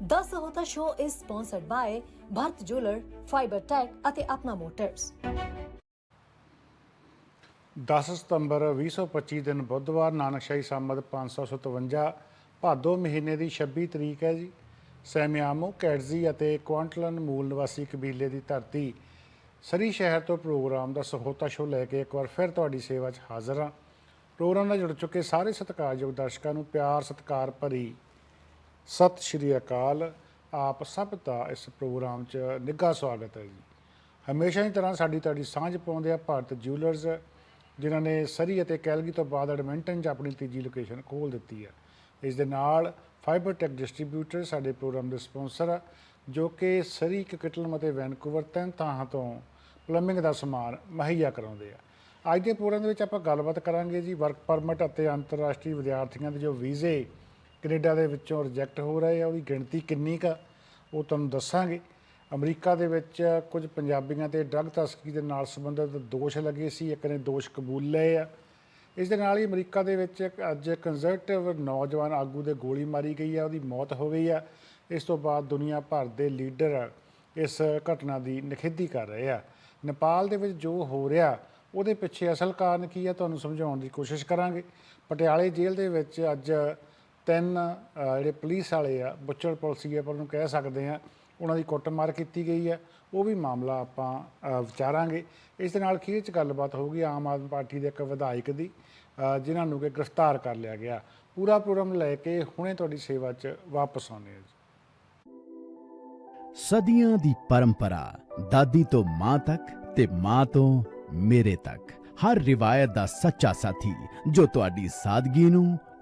The Sahota Show is sponsored by Bharat Jeweler, Fiber Tech ਅਤੇ Apna motors 10 ਸਤੰਬਰ 2025 ਦਿਨ ਬੁੱਧਵਾਰ ਨਾਨਕਸ਼ਾਹੀ ਸੰਮਤ 557 ਭਾਦੋ ਮਹੀਨੇ ਦੀ 26 ਤਰੀਕ ਹੈ ਜੀ। ਸੈਮਿਆਮੋ ਕੈਟਜ਼ੀ ਅਤੇ ਕੁਆਂਟਲਨ ਮੂਲ ਨਿਵਾਸੀ ਕਬੀਲੇ ਦੀ ਧਰਤੀ ਸਰੀ ਸ਼ਹਿਰ ਤੋਂ ਪ੍ਰੋਗਰਾਮ ਦਾ ਸਹੋਤਾ ਸ਼ੋ ਲੈ ਕੇ ਇੱਕ ਵਾਰ ਫਿਰ ਤੁਹਾਡੀ ਸੇਵਾ 'ਚ ਹਾਜ਼ਰ ਹਾਂ। ਪ੍ਰੋਗਰਾਮ ਨਾਲ ਜੁੜ ਚੁੱਕੇ ਸਾਰੇ ਸਤਿਕਾਰਯੋਗ ਦਰਸ਼ਕਾਂ ਨੂੰ ਪਿਆਰ ਸਤਿਕਾਰ ਭਰੀ ਸਤਿ ਸ਼੍ਰੀ ਅਕਾਲ। ਆਪ ਸਭ ਦਾ ਇਸ ਪ੍ਰੋਗਰਾਮ 'ਚ ਨਿੱਘਾ ਸਵਾਗਤ ਹੈ ਜੀ। ਹਮੇਸ਼ਾ ਦੀ ਤਰ੍ਹਾਂ ਸਾਡੀ ਤੁਹਾਡੀ ਸਾਂਝ ਪਾਉਂਦੇ ਆ ਭਾਰਤ ਜਿਊਲਰਸ ਜਿਨ੍ਹਾਂ ਨੇ ਸਰੀ ਅਤੇ ਕੈਲਗੀ ਤੋਂ ਬਾਅਦ ਐਡਮਿੰਟਨ 'ਚ ਆਪਣੀ ਤੀਜੀ ਲੋਕੇਸ਼ਨ ਖੋਲ ਦਿੱਤੀ ਹੈ। ਇਸ ਦੇ ਨਾਲ ਫਾਈਬਰ ਟੈਕ ਡਿਸਟ੍ਰੀਬਿਊਟਰ ਸਾਡੇ ਪ੍ਰੋਗਰਾਮ ਦੇ ਸਪਾਂਸਰ ਆ, ਜੋ ਕਿ ਸਰੀ, ਕਿਕਟਲਮ ਅਤੇ ਵੈਨਕੂਵਰ ਤਿੰਨ ਥਾਵਾਂ ਤੋਂ ਪਲੰਬਿੰਗ ਦਾ ਸਮਾਨ ਮੁਹੱਈਆ ਕਰਾਉਂਦੇ ਆ। ਅੱਜ ਦੇ ਪ੍ਰੋਗਰਾਮ ਦੇ ਵਿੱਚ ਆਪਾਂ ਗੱਲਬਾਤ ਕਰਾਂਗੇ ਜੀ ਵਰਕ ਪਰਮਿਟ ਅਤੇ ਅੰਤਰਰਾਸ਼ਟਰੀ ਵਿਦਿਆਰਥੀਆਂ ਦੇ ਜੋ ਵੀਜ਼ੇ ਕੈਨੇਡਾ ਦੇ ਵਿੱਚੋਂ ਰਿਜੈਕਟ ਹੋ ਰਹੇ ਆ, ਉਹਦੀ ਗਿਣਤੀ ਕਿੰਨੀ ਕਾ ਉਹ ਤੁਹਾਨੂੰ ਦੱਸਾਂਗੇ। ਅਮਰੀਕਾ ਦੇ ਵਿੱਚ ਕੁਝ ਪੰਜਾਬੀਆਂ ਤੇ ਡਰੱਗ ਤਸਕਰੀ ਦੇ ਨਾਲ ਸੰਬੰਧਿਤ ਦੋਸ਼ ਲੱਗੇ ਸੀ, ਇੱਕ ਨੇ ਦੋਸ਼ ਕਬੂਲ ਲਏ ਆ। ਇਸ ਦੇ ਨਾਲ ਹੀ ਅਮਰੀਕਾ ਦੇ ਵਿੱਚ ਇੱਕ ਅੱਜ ਕੰਜ਼ਰਵੇਟਿਵ ਨੌਜਵਾਨ ਆਗੂ ਦੇ ਗੋਲੀ ਮਾਰੀ ਗਈ ਆ, ਉਹਦੀ ਮੌਤ ਹੋ ਗਈ ਆ। ਇਸ ਤੋਂ ਬਾਅਦ ਦੁਨੀਆ ਭਰ ਦੇ ਲੀਡਰ ਇਸ ਘਟਨਾ ਦੀ ਨਿਖੇਧੀ ਕਰ ਰਹੇ ਆ। ਨੇਪਾਲ ਦੇ ਵਿੱਚ ਜੋ ਹੋ ਰਿਹਾ, ਉਹਦੇ ਪਿੱਛੇ ਅਸਲ ਕਾਰਨ ਕੀ ਆ, ਤੁਹਾਨੂੰ ਸਮਝਾਉਣ ਦੀ ਕੋਸ਼ਿਸ਼ ਕਰਾਂਗੇ। ਪਟਿਆਲੇ ਜੇਲ੍ਹ ਦੇ ਵਿੱਚ ਅੱਜ ਤਿੰਨ ਅ, ਜਿਹੜੇ ਪੁਲਿਸ ਵਾਲੇ ਆ ਬੁੱਚੜ ਪੁਲਿਸੀ ਆਪਾਂ ਉਹਨੂੰ ਕਹਿ ਸਕਦੇ ਆ ਉਹਨਾਂ ਦੀ ਕੁੱਟਮਾਰ ਕੀਤੀ ਗਈ ਹੈ। ਉਹ ਵੀ ਮਾਮਲਾ ਆਪਾਂ ਅ, ਵਿਚਾਰਾਂਗੇ। ਇਸ ਦੇ ਨਾਲ ਖੀਰ ਚ ਗੱਲਬਾਤ ਹੋਊਗੀ ਆਮ ਆਦਮੀ ਪਾਰਟੀ ਦੇ ਇੱਕ ਵਿਧਾਇਕ ਦੀ ਅ, ਜਿਨ੍ਹਾਂ ਨੂੰ ਕਿ ਗ੍ਰਿਫਤਾਰ ਕਰ ਲਿਆ ਗਿਆ। ਪੂਰਾ ਪ੍ਰੋਗਰਾਮ ਲੈ ਕੇ ਹੁਣੇ ਤੁਹਾਡੀ ਸੇਵਾ 'ਚ ਵਾਪਸ ਆਉਂਦੇ ਹਾਂ ਜੀ। ਸਦੀਆਂ ਦੀ ਪਰੰਪਰਾ ਦਾਦੀ ਤੋਂ ਮਾਂ ਤੱਕ ਤੇ ਮਾਂ ਤੋਂ ਮੇਰੇ ਤੱਕ। ਹਰ ਰਿਵਾਇਤ ਦਾ ਸੱਚਾ ਸਾਥੀ ਜੋ ਤੁਹਾਡੀ ਸਾਦਗੀ ਨੂੰ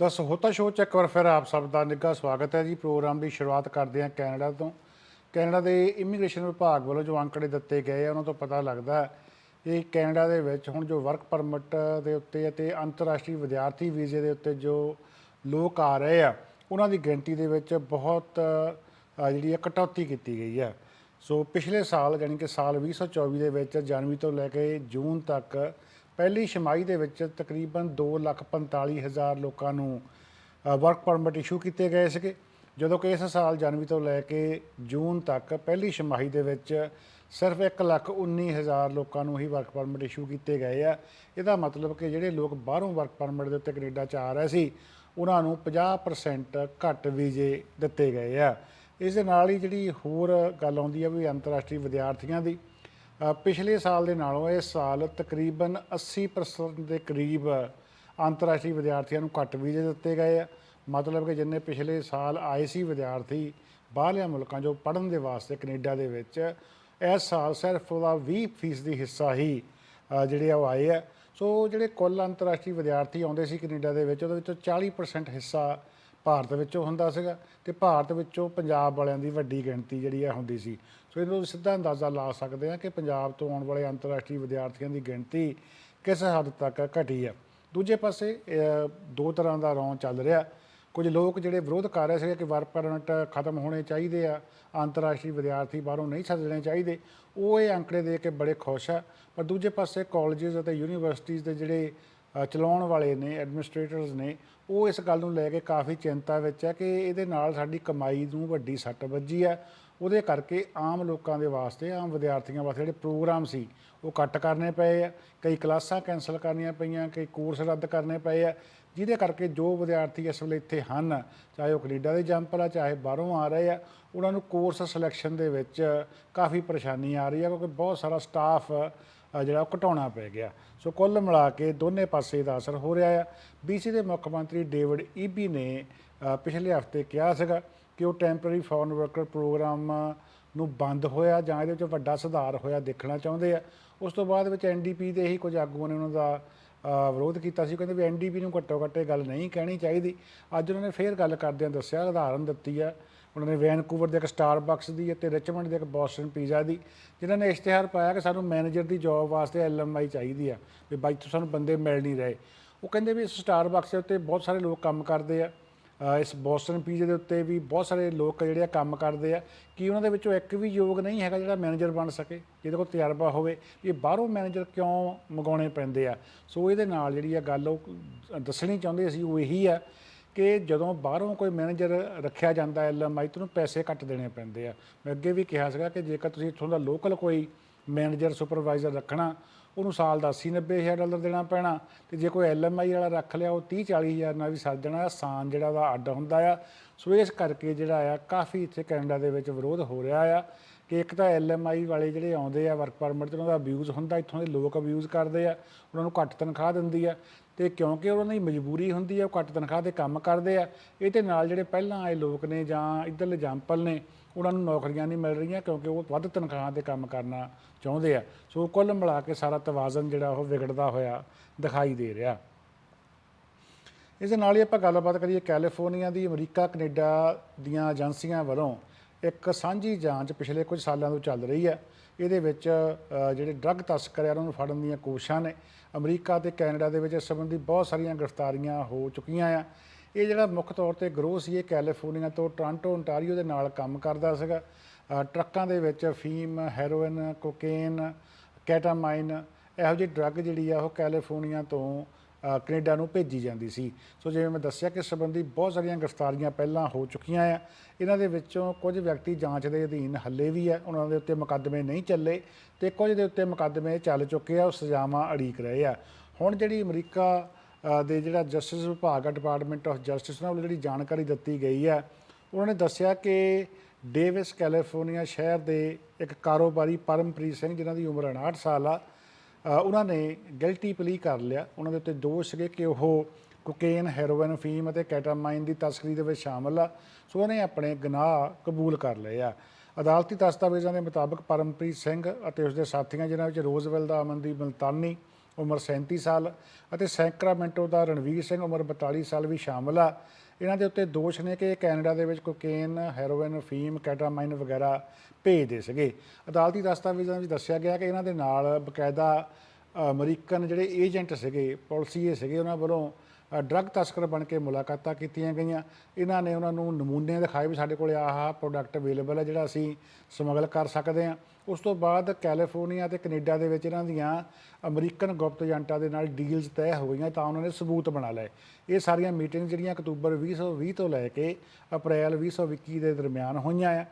ਦਾ ਸਹੋਤਾ ਸ਼ੋਅ 'ਚ ਇੱਕ ਵਾਰ ਫਿਰ ਆਪ ਸਭ ਦਾ ਨਿੱਘਾ ਸਵਾਗਤ ਹੈ ਜੀ। ਪ੍ਰੋਗਰਾਮ ਦੀ ਸ਼ੁਰੂਆਤ ਕਰਦੇ ਹਾਂ ਕੈਨੇਡਾ ਤੋਂ। ਕੈਨੇਡਾ ਦੇ ਇਮੀਗ੍ਰੇਸ਼ਨ ਵਿਭਾਗ ਵੱਲੋਂ ਜੋ ਅੰਕੜੇ ਦਿੱਤੇ ਗਏ ਆ, ਉਹਨਾਂ ਤੋਂ ਪਤਾ ਲੱਗਦਾ ਹੈ ਕਿ ਕੈਨੇਡਾ ਦੇ ਵਿੱਚ ਹੁਣ ਜੋ ਵਰਕ ਪਰਮਿਟ ਦੇ ਉੱਤੇ ਅਤੇ ਅੰਤਰਰਾਸ਼ਟਰੀ ਵਿਦਿਆਰਥੀ ਵੀਜ਼ੇ ਦੇ ਉੱਤੇ ਜੋ ਲੋਕ ਆ ਰਹੇ ਆ, ਉਹਨਾਂ ਦੀ ਗਿਣਤੀ ਦੇ ਵਿੱਚ ਬਹੁਤ ਜਿਹੜੀ ਹੈ ਕਟੌਤੀ ਕੀਤੀ ਗਈ ਹੈ। ਸੋ ਪਿਛਲੇ ਸਾਲ ਯਾਨੀ ਕਿ ਸਾਲ 2024 ਦੇ ਵਿੱਚ ਜਨਵਰੀ ਤੋਂ ਲੈ ਕੇ ਜੂਨ ਤੱਕ ਪਹਿਲੀ ਛਮਾਈ ਦੇ ਵਿੱਚ ਤਕਰੀਬਨ 2,45,000 ਲੋਕਾਂ ਨੂੰ ਵਰਕ ਪਰਮਿਟ ਇਸ਼ੂ ਕੀਤੇ ਗਏ ਸੀਗੇ। ਜਦੋਂ ਕਿ ਇਸ ਸਾਲ ਜਨਵਰੀ ਤੋਂ ਲੈ ਕੇ ਜੂਨ ਤੱਕ ਪਹਿਲੀ ਛਮਾਹੀ ਦੇ ਵਿੱਚ ਸਿਰਫ 1,19,000 ਲੋਕਾਂ ਨੂੰ ਹੀ ਵਰਕ ਪਰਮਿਟ ਇਸ਼ੂ ਕੀਤੇ ਗਏ ਆ। ਇਹਦਾ ਮਤਲਬ ਕਿ ਜਿਹੜੇ ਲੋਕ ਬਾਹਰੋਂ ਵਰਕ ਪਰਮਿਟ ਦੇ ਉੱਤੇ ਕੈਨੇਡਾ 'ਚ ਆ ਰਹੇ ਸੀ ਉਹਨਾਂ ਨੂੰ 50% ਘੱਟ ਵੀਜ਼ੇ ਦਿੱਤੇ ਗਏ ਆ। ਇਸ ਦੇ ਨਾਲ ਹੀ ਜਿਹੜੀ ਹੋਰ ਗੱਲ ਆਉਂਦੀ ਆ ਵੀ ਅੰਤਰਰਾਸ਼ਟਰੀ ਵਿਦਿਆਰਥੀਆਂ ਦੀ ਪਿਛਲੇ ਸਾਲ ਦੇ ਨਾਲੋਂ ਇਸ ਸਾਲ ਤਕਰੀਬਨ 80% ਦੇ ਕਰੀਬ ਅੰਤਰਰਾਸ਼ਟਰੀ ਵਿਦਿਆਰਥੀਆਂ ਨੂੰ ਘੱਟ ਵੀਜ਼ੇ ਦਿੱਤੇ ਗਏ ਆ। ਮਤਲਬ ਕਿ ਜਿੰਨੇ ਪਿਛਲੇ ਸਾਲ ਆਏ ਸੀ ਵਿਦਿਆਰਥੀ ਬਾਹਰਲੇ ਮੁਲਕਾਂ ਜੋ ਪੜ੍ਹਨ ਦੇ ਵਾਸਤੇ ਕੈਨੇਡਾ ਦੇ ਵਿੱਚ ਇਸ ਸਾਲ ਸਿਰਫ ਉਹਦਾ 20% ਦੀ ਹਿੱਸਾ ਹੀ ਜਿਹੜੇ ਆ ਉਹ ਆਏ ਆ। ਸੋ ਜਿਹੜੇ ਕੁੱਲ ਅੰਤਰਰਾਸ਼ਟਰੀ ਵਿਦਿਆਰਥੀ ਆਉਂਦੇ ਸੀ ਕੈਨੇਡਾ ਦੇ ਵਿੱਚ, ਉਹਦੇ ਵਿੱਚੋਂ 40% ਹਿੱਸਾ ਭਾਰਤ ਵਿੱਚੋਂ ਹੁੰਦਾ ਸੀਗਾ ਤੇ ਭਾਰਤ ਵਿੱਚੋਂ ਪੰਜਾਬ ਵਾਲਿਆਂ ਦੀ ਵੱਡੀ ਗਿਣਤੀ ਜਿਹੜੀ ਆ ਹੁੰਦੀ ਸੀ। ਸੋ ਇਹਨੂੰ ਸਿੱਧਾ ਅੰਦਾਜ਼ਾ ਲਾ ਸਕਦੇ ਆ ਕਿ ਪੰਜਾਬ ਤੋਂ ਆਉਣ ਵਾਲੇ ਅੰਤਰਰਾਸ਼ਟਰੀ ਵਿਦਿਆਰਥੀਆਂ ਦੀ ਗਿਣਤੀ ਕਿਸ ਹੱਦ ਤੱਕ ਘਟੀ ਆ। ਦੂਜੇ ਪਾਸੇ ਦੋ ਤਰ੍ਹਾਂ ਦਾ ਰੌਂ ਚੱਲ ਰਿਹਾ। ਕੁਝ ਲੋਕ ਜਿਹੜੇ ਵਿਰੋਧ ਕਰ ਰਹੇ ਸੀਗੇ ਕਿ ਵਰਕ ਪਰਮਿਟ ਖਤਮ ਹੋਣੇ ਚਾਹੀਦੇ ਆ, ਅੰਤਰਰਾਸ਼ਟਰੀ ਵਿਦਿਆਰਥੀ ਬਾਹਰੋਂ ਨਹੀਂ ਛੱਡਣੇ ਚਾਹੀਦੇ, ਉਹ ਇਹ ਅੰਕੜੇ ਦੇ ਕੇ ਬੜੇ ਖੁਸ਼ ਆ। ਪਰ ਦੂਜੇ ਪਾਸੇ ਕਾਲਜਸ ਅਤੇ ਯੂਨੀਵਰਸਿਟੀਜ਼ ਦੇ ਜਿਹੜੇ ਚਲਾਉਣ ਵਾਲੇ ਨੇ ਐਡਮਿਨਿਸਟ੍ਰੇਟਰਸ ਨੇ, ਉਹ ਇਸ ਗੱਲ ਨੂੰ ਲੈ ਕੇ ਕਾਫੀ ਚਿੰਤਾ ਵਿੱਚ ਹੈ ਕਿ ਇਹਦੇ ਨਾਲ ਸਾਡੀ ਕਮਾਈ ਨੂੰ ਵੱਡੀ ਸੱਟ ਵੱਜੀ ਹੈ। ਉਹਦੇ ਕਰਕੇ ਆਮ ਲੋਕਾਂ ਦੇ ਵਾਸਤੇ, ਆਮ ਵਿਦਿਆਰਥੀਆਂ ਵਾਸਤੇ ਜਿਹੜੇ ਪ੍ਰੋਗਰਾਮ ਸੀ, ਉਹ ਕੱਟ ਕਰਨੇ ਪਏ ਆ। ਕਈ ਕਲਾਸਾਂ ਕੈਂਸਲ ਕਰਨੀਆਂ ਪਈਆਂ, ਕਈ ਕੋਰਸ ਰੱਦ ਕਰਨੇ ਪਏ ਆ, ਜਿਹਦੇ ਕਰਕੇ ਜੋ ਵਿਦਿਆਰਥੀ ਇਸ ਵੇਲੇ ਇੱਥੇ ਹਨ, ਚਾਹੇ ਉਹ ਕੈਨੇਡਾ ਦੇ ਜੰਪਲ ਆ, ਚਾਹੇ ਬਾਹਰੋਂ ਆ ਰਹੇ ਆ, ਉਹਨਾਂ ਨੂੰ ਕੋਰਸ ਸਿਲੈਕਸ਼ਨ ਦੇ ਵਿੱਚ ਕਾਫੀ ਪਰੇਸ਼ਾਨੀ ਆ ਰਹੀ ਹੈ, ਕਿਉਂਕਿ ਬਹੁਤ ਸਾਰਾ ਸਟਾਫ ਜਿਹੜਾ ਉਹ ਘਟਾਉਣਾ ਪੈ ਗਿਆ। ਸੋ ਕੁੱਲ ਮਿਲਾ ਕੇ ਦੋਨੇ ਪਾਸੇ ਦਾ ਅਸਰ ਹੋ ਰਿਹਾ ਆ। ਬੀਸੀ ਦੇ ਮੁੱਖ ਮੰਤਰੀ ਡੇਵਿਡ ਈਬੀ ਨੇ ਪਿਛਲੇ ਹਫ਼ਤੇ ਕਿਹਾ ਸੀਗਾ ਕਿ ਉਹ ਟੈਂਪਰੇਰੀ ਫੋਰਨ ਵਰਕਰ ਪ੍ਰੋਗਰਾਮ ਨੂੰ ਬੰਦ ਹੋਇਆ ਜਾਂ ਇਹਦੇ ਵਿੱਚ ਵੱਡਾ ਸੁਧਾਰ ਹੋਇਆ ਦੇਖਣਾ ਚਾਹੁੰਦੇ ਆ। ਉਸ ਤੋਂ ਬਾਅਦ ਵਿੱਚ ਐਨਡੀਪੀ ਦੇ ਹੀ ਕੁਝ ਆਗੂਆਂ ਨੇ ਉਹਨਾਂ ਦਾ ਵਿਰੋਧ ਕੀਤਾ ਸੀ। ਕਹਿੰਦੇ ਵੀ ਐਨਡੀਪੀ ਨੂੰ ਘੱਟੋ ਘੱਟ ਇਹ ਗੱਲ ਨਹੀਂ ਕਹਿਣੀ ਚਾਹੀਦੀ। ਅੱਜ ਉਹਨਾਂ ਨੇ ਫੇਰ ਗੱਲ ਕਰਦਿਆਂ ਦੱਸਿਆ, ਉਦਾਹਰਨ ਦਿੱਤੀ ਆ ਉਹਨਾਂ ਨੇ ਵੈਨਕੂਵਰ ਦੇ ਇੱਕ ਸਟਾਰਬਕਸ ਦੀ ਅਤੇ ਰਿਚਮੰਡ ਦੇ ਇੱਕ ਬੋਸਟਨ ਪੀਜ਼ਾ ਦੀ, ਜਿਨ੍ਹਾਂ ਨੇ ਇਸ਼ਤਿਹਾਰ ਪਾਇਆ ਕਿ ਸਾਨੂੰ ਮੈਨੇਜਰ ਦੀ ਜੌਬ ਵਾਸਤੇ ਐਲਐਮਆਈ ਚਾਹੀਦੀ ਆ, ਵੀ ਬਾਈ ਤੋਂ ਸਾਨੂੰ ਬੰਦੇ ਮਿਲ ਨਹੀਂ ਰਹੇ। ਉਹ ਕਹਿੰਦੇ ਵੀ ਇਸ ਸਟਾਰਬਕਸ ਦੇ ਉੱਤੇ ਬਹੁਤ ਸਾਰੇ ਲੋਕ ਕੰਮ ਕਰਦੇ ਆ ਇਸ ਬੋਸਟਨ ਪੀਜ਼ੇ ਦੇ ਉੱਤੇ ਵੀ ਬਹੁਤ ਸਾਰੇ ਲੋਕ ਜਿਹੜੇ ਆ ਕੰਮ ਕਰਦੇ ਆ। ਕਿ ਉਹਨਾਂ ਦੇ ਵਿੱਚੋਂ ਇੱਕ ਵੀ ਯੋਗ ਨਹੀਂ ਹੈਗਾ ਜਿਹੜਾ ਮੈਨੇਜਰ ਬਣ ਸਕੇ, ਜਿਹਦੇ ਕੋਲ ਤਜਰਬਾ ਹੋਵੇ ਇਹ ਬਾਹਰੋਂ ਮੈਨੇਜਰ ਕਿਉਂ ਮੰਗਾਉਣੇ ਪੈਂਦੇ ਆ। ਸੋ ਇਹਦੇ ਨਾਲ ਜਿਹੜੀ ਆ ਗੱਲ ਉਹ ਦੱਸਣੀ ਚਾਹੁੰਦੇ ਅਸੀਂ, ਉਹ ਇਹੀ ਆ ਕਿ ਜਦੋਂ ਬਾਹਰੋਂ ਕੋਈ ਮੈਨੇਜਰ ਰੱਖਿਆ ਜਾਂਦਾ ਐਲਐਮਆਈ ਤੋਂ ਉਹਨੂੰ ਪੈਸੇ ਘੱਟ ਦੇਣੇ ਪੈਂਦੇ ਆ। ਮੈਂ ਅੱਗੇ ਵੀ ਕਿਹਾ ਸੀਗਾ ਕਿ ਜੇਕਰ ਤੁਸੀਂ ਇੱਥੋਂ ਦਾ ਲੋਕਲ ਕੋਈ ਮੈਨੇਜਰ ਸੁਪਰਵਾਈਜ਼ਰ ਰੱਖਣਾ, ਉਹਨੂੰ ਸਾਲ ਦਾ 80 90 ਹਜ਼ਾਰ ਡਾਲਰ ਦੇਣਾ ਪੈਣਾ ਤੇ ਜੇ ਕੋਈ ਐਲਐਮਆਈ ਵਾਲਾ ਰੱਖ ਲਿਆ, ਉਹ 30 40 ਹਜ਼ਾਰ ਨਾਲ ਵੀ ਸਰ ਜਾਣਾ ਆਸਾਨ ਜਿਹੜਾ ਦਾ ਅੱਡ ਹੁੰਦਾ ਆ। ਸੋ ਇਸ ਕਰਕੇ ਜਿਹੜਾ ਆ, ਕਾਫੀ ਇੱਥੇ ਕੈਨੇਡਾ ਦੇ ਵਿੱਚ ਵਿਰੋਧ ਹੋ ਰਿਹਾ ਆ ਕਿ ਇੱਕ ਤਾਂ ਐਲਐਮਆਈ ਵਾਲੇ ਜਿਹੜੇ ਆਉਂਦੇ ਆ ਵਰਕ ਪਰਮਿਟ ਤੇ ਉਹਨਾਂ ਦਾ ਅਬਿਊਜ਼ ਹੁੰਦਾ, ਇੱਥੋਂ ਦੇ ਲੋਕ ਅਬਿਊਜ਼ ਕਰਦੇ ਆ, ਉਹਨਾਂ ਨੂੰ ਘੱਟ ਤਨਖਾਹ ਦਿੰਦੀ ਆ। ਤੇ ਕਿਉਂਕਿ ਉਹਨਾਂ ਦੀ ਮਜਬੂਰੀ ਹੁੰਦੀ ਹੈ ਉਹ ਘੱਟ ਤਨਖਾਹ ਤੇ ਕੰਮ ਕਰਦੇ ਆ ਇਹਦੇ ਨਾਲ ਜਿਹੜੇ ਪਹਿਲਾਂ ਆਏ ਲੋਕ ਨੇ ਜਾਂ ਇੱਧਰਲੇ ਜੰਪਲ ਨੇ, ਉਹਨਾਂ ਨੂੰ ਨੌਕਰੀਆਂ ਨਹੀਂ ਮਿਲ ਰਹੀਆਂ ਕਿਉਂਕਿ ਉਹ ਵੱਧ ਤਨਖਾਹਾਂ ਤੇ ਕੰਮ ਕਰਨਾ ਚਾਹੁੰਦੇ ਆ। ਸੋ ਕੁੱਲ ਮਿਲਾ ਕੇ ਸਾਰਾ ਤਵਾਜ਼ਨ ਜਿਹੜਾ ਉਹ ਵਿਗੜਦਾ ਹੋਇਆ ਦਿਖਾਈ ਦੇ ਰਿਹਾ। ਇਸ ਦੇ ਨਾਲ ਹੀ ਆਪਾਂ ਗੱਲਬਾਤ ਕਰੀਏ ਕੈਲੀਫੋਰਨੀਆ ਦੀ, ਅਮਰੀਕਾ, ਕੈਨੇਡਾ ਦੀਆਂ ਏਜੰਸੀਆਂ ਵੱਲੋਂ ਇੱਕ ਸਾਂਝੀ ਜਾਂਚ ਪਿਛਲੇ ਕੁਝ ਸਾਲਾਂ ਤੋਂ ਚੱਲ ਰਹੀ ਹੈ ਇਹਦੇ ਵਿੱਚ ਜਿਹੜੇ ਡਰੱਗ ਤਸਕਰ ਆ ਉਹਨਾਂ ਨੂੰ ਫੜਨ ਦੀਆਂ ਕੋਸ਼ਿਸ਼ਾਂ ਨੇ। ਅਮਰੀਕਾ ਤੇ ਕੈਨੇਡਾ ਦੇ ਵਿੱਚ ਇਸ ਸੰਬੰਧੀ ਬਹੁਤ ਸਾਰੀਆਂ ਗ੍ਰਿਫਤਾਰੀਆਂ ਹੋ ਚੁੱਕੀਆਂ ਆ। ਇਹ ਜਿਹੜਾ ਮੁੱਖ ਤੌਰ ਤੇ ਗਰੋਹ ਸੀ, ਇਹ ਕੈਲੀਫੋਰਨੀਆ ਤੋਂ ਟੋਰਾਂਟੋ ਓਨਟਾਰੀਓ ਦੇ ਨਾਲ ਕੰਮ ਕਰਦਾ ਸੀਗਾ। ਟਰੱਕਾਂ ਦੇ ਵਿੱਚ ਫੀਮ, ਹੈਰੋਇਨ, ਕੋਕੇਨ, ਕੈਟਾਮਾਈਨ, ਇਹੋ ਜਿਹੀ ਡਰੱਗ ਜਿਹੜੀ ਆ, ਉਹ ਕੈਲੀਫੋਰਨੀਆ ਤੋਂ ਕੈਨੇਡਾ ਨੂੰ ਭੇਜੀ ਜਾਂਦੀ ਸੀ। ਸੋ ਜਿਵੇਂ ਮੈਂ ਦੱਸਿਆ ਕਿ ਇਸ ਸੰਬੰਧੀ ਬਹੁਤ ਸਾਰੀਆਂ ਗ੍ਰਿਫਤਾਰੀਆਂ ਪਹਿਲਾਂ ਹੋ ਚੁੱਕੀਆਂ ਆ। ਇਹਨਾਂ ਦੇ ਵਿੱਚੋਂ ਕੁਝ ਵਿਅਕਤੀ ਜਾਂਚ ਦੇ ਅਧੀਨ ਹੱਲੇ ਵੀ ਆ। ਉਹਨਾਂ ਦੇ ਉੱਤੇ ਮੁਕੱਦਮੇ ਨਹੀਂ ਚੱਲੇ ਤੇ ਕੁਝ ਦੇ ਉੱਤੇ ਮੁਕੱਦਮੇ ਚੱਲ ਚੁੱਕੇ ਆ। ਉਹ ਸਜ਼ਾਵਾਂ ਅੜੀਕ ਰਹੇ ਆ। ਹੁਣ ਜਿਹੜੀ ਅਮਰੀਕਾ ਦੇ ਜਿਹੜਾ ਜਸਟਿਸ ਵਿਭਾਗ ਆ ਡਿਪਾਰਟਮੈਂਟ ਆਫ ਜਸਟਿਸ ਨਾਲ ਜਿਹੜੀ ਜਾਣਕਾਰੀ ਦਿੱਤੀ ਗਈ ਆ, ਉਹਨਾਂ ਨੇ ਦੱਸਿਆ ਕਿ ਡੇਵਿਸ, ਕੈਲੀਫੋਰਨੀਆ ਸ਼ਹਿਰ ਦੇ ਇੱਕ ਕਾਰੋਬਾਰੀ ਪਰਮਪ੍ਰੀਤ ਸਿੰਘ, ਜਿਨ੍ਹਾਂ ਦੀ ਉਮਰ 59 ਸਾਲ ਆ ਉਹਨਾਂ ਨੇ ਗਿਲਟੀ ਪਲੀ ਕਰ ਲਿਆ। ਉਹਨਾਂ ਦੇ ਉੱਤੇ ਦੋਸ਼ ਸੀਗੇ ਕਿ ਉਹ ਕੋਕੇਨ ਹੈਰੋਇਨ ਫੀਮ ਅਤੇ ਕੈਟਾਮਾਈਨ ਦੀ ਤਸਕਰੀ ਦੇ ਵਿੱਚ ਸ਼ਾਮਲ ਆ। ਸੋ ਉਹਨੇ ਆਪਣੇ ਗੁਨਾਹ ਕਬੂਲ ਕਰ ਲਏ ਆ। ਅਦਾਲਤੀ ਦਸਤਾਵੇਜ਼ਾਂ ਦੇ ਮੁਤਾਬਕ ਪਰਮਪ੍ਰੀਤ ਸਿੰਘ ਅਤੇ ਉਸਦੇ ਸਾਥੀਆਂ, ਜਿਨ੍ਹਾਂ ਵਿੱਚ ਰੋਜ਼ਵੈਲ ਦਾ ਅਮਨਦੀਪ ਮਲਤਾਨੀ ਉਮਰ 37 ਸਾਲ ਅਤੇ ਸੈਕਰਾਮੈਂਟੋ ਦਾ ਰਣਵੀਰ ਸਿੰਘ ਉਮਰ 42 ਸਾਲ ਵੀ ਸ਼ਾਮਲ ਆ। ਇਹਨਾਂ ਦੇ ਉੱਤੇ ਦੋਸ਼ ਨੇ ਕਿ ਇਹ ਕੈਨੇਡਾ ਦੇ ਵਿੱਚ ਕੋਕੇਨ, ਹੈਰੋਇਨ, ਫੀਮ ਕੈਟਾਮਾਈਨ ਵਗੈਰਾ ਭੇਜਦੇ ਸੀਗੇ। ਅਦਾਲਤੀ ਦਸਤਾਵੇਜ਼ਾਂ ਵਿੱਚ ਦੱਸਿਆ ਗਿਆ ਕਿ ਇਹਨਾਂ ਦੇ ਨਾਲ ਬਕਾਇਦਾ ਅਮਰੀਕਨ ਜਿਹੜੇ ਏਜੰਟ ਸੀਗੇ, ਪਾਲਿਸੀਏ ਸੀਗੇ, ਉਹਨਾਂ ਵੱਲੋਂ ਡਰੱਗ ਤਸਕਰ ਬਣ ਕੇ ਮੁਲਾਕਾਤਾਂ ਕੀਤੀਆਂ ਗਈਆਂ। ਇਹਨਾਂ ਨੇ ਉਹਨਾਂ ਨੂੰ ਨਮੂਨੇ ਦਿਖਾਏ ਵੀ ਸਾਡੇ ਕੋਲ ਆਹ ਪ੍ਰੋਡਕਟ ਅਵੇਲੇਬਲ ਹੈ ਜਿਹੜਾ ਅਸੀਂ ਸਮਗਲ ਕਰ ਸਕਦੇ ਹਾਂ। ਉਸ ਤੋਂ ਬਾਅਦ ਕੈਲੀਫੋਰਨੀਆ ਤੇ ਕੈਨੇਡਾ ਦੇ ਵਿੱਚ ਇਹਨਾਂ ਦੀਆਂ ਅਮਰੀਕਨ ਗੁਪਤ ਏਜੰਟਾਂ ਦੇ ਨਾਲ ਡੀਲਸ ਤੈਅ ਹੋ ਗਈਆਂ ਤਾਂ ਉਹਨਾਂ ਨੇ ਸਬੂਤ ਬਣਾ ਲਏ। ਇਹ ਸਾਰੀਆਂ ਮੀਟਿੰਗ ਜਿਹੜੀਆਂ ਅਕਤੂਬਰ 2020 ਤੋਂ ਲੈ ਕੇ ਅਪ੍ਰੈਲ 2021 ਦੇ ਦਰਮਿਆਨ ਹੋਈਆਂ ਆ।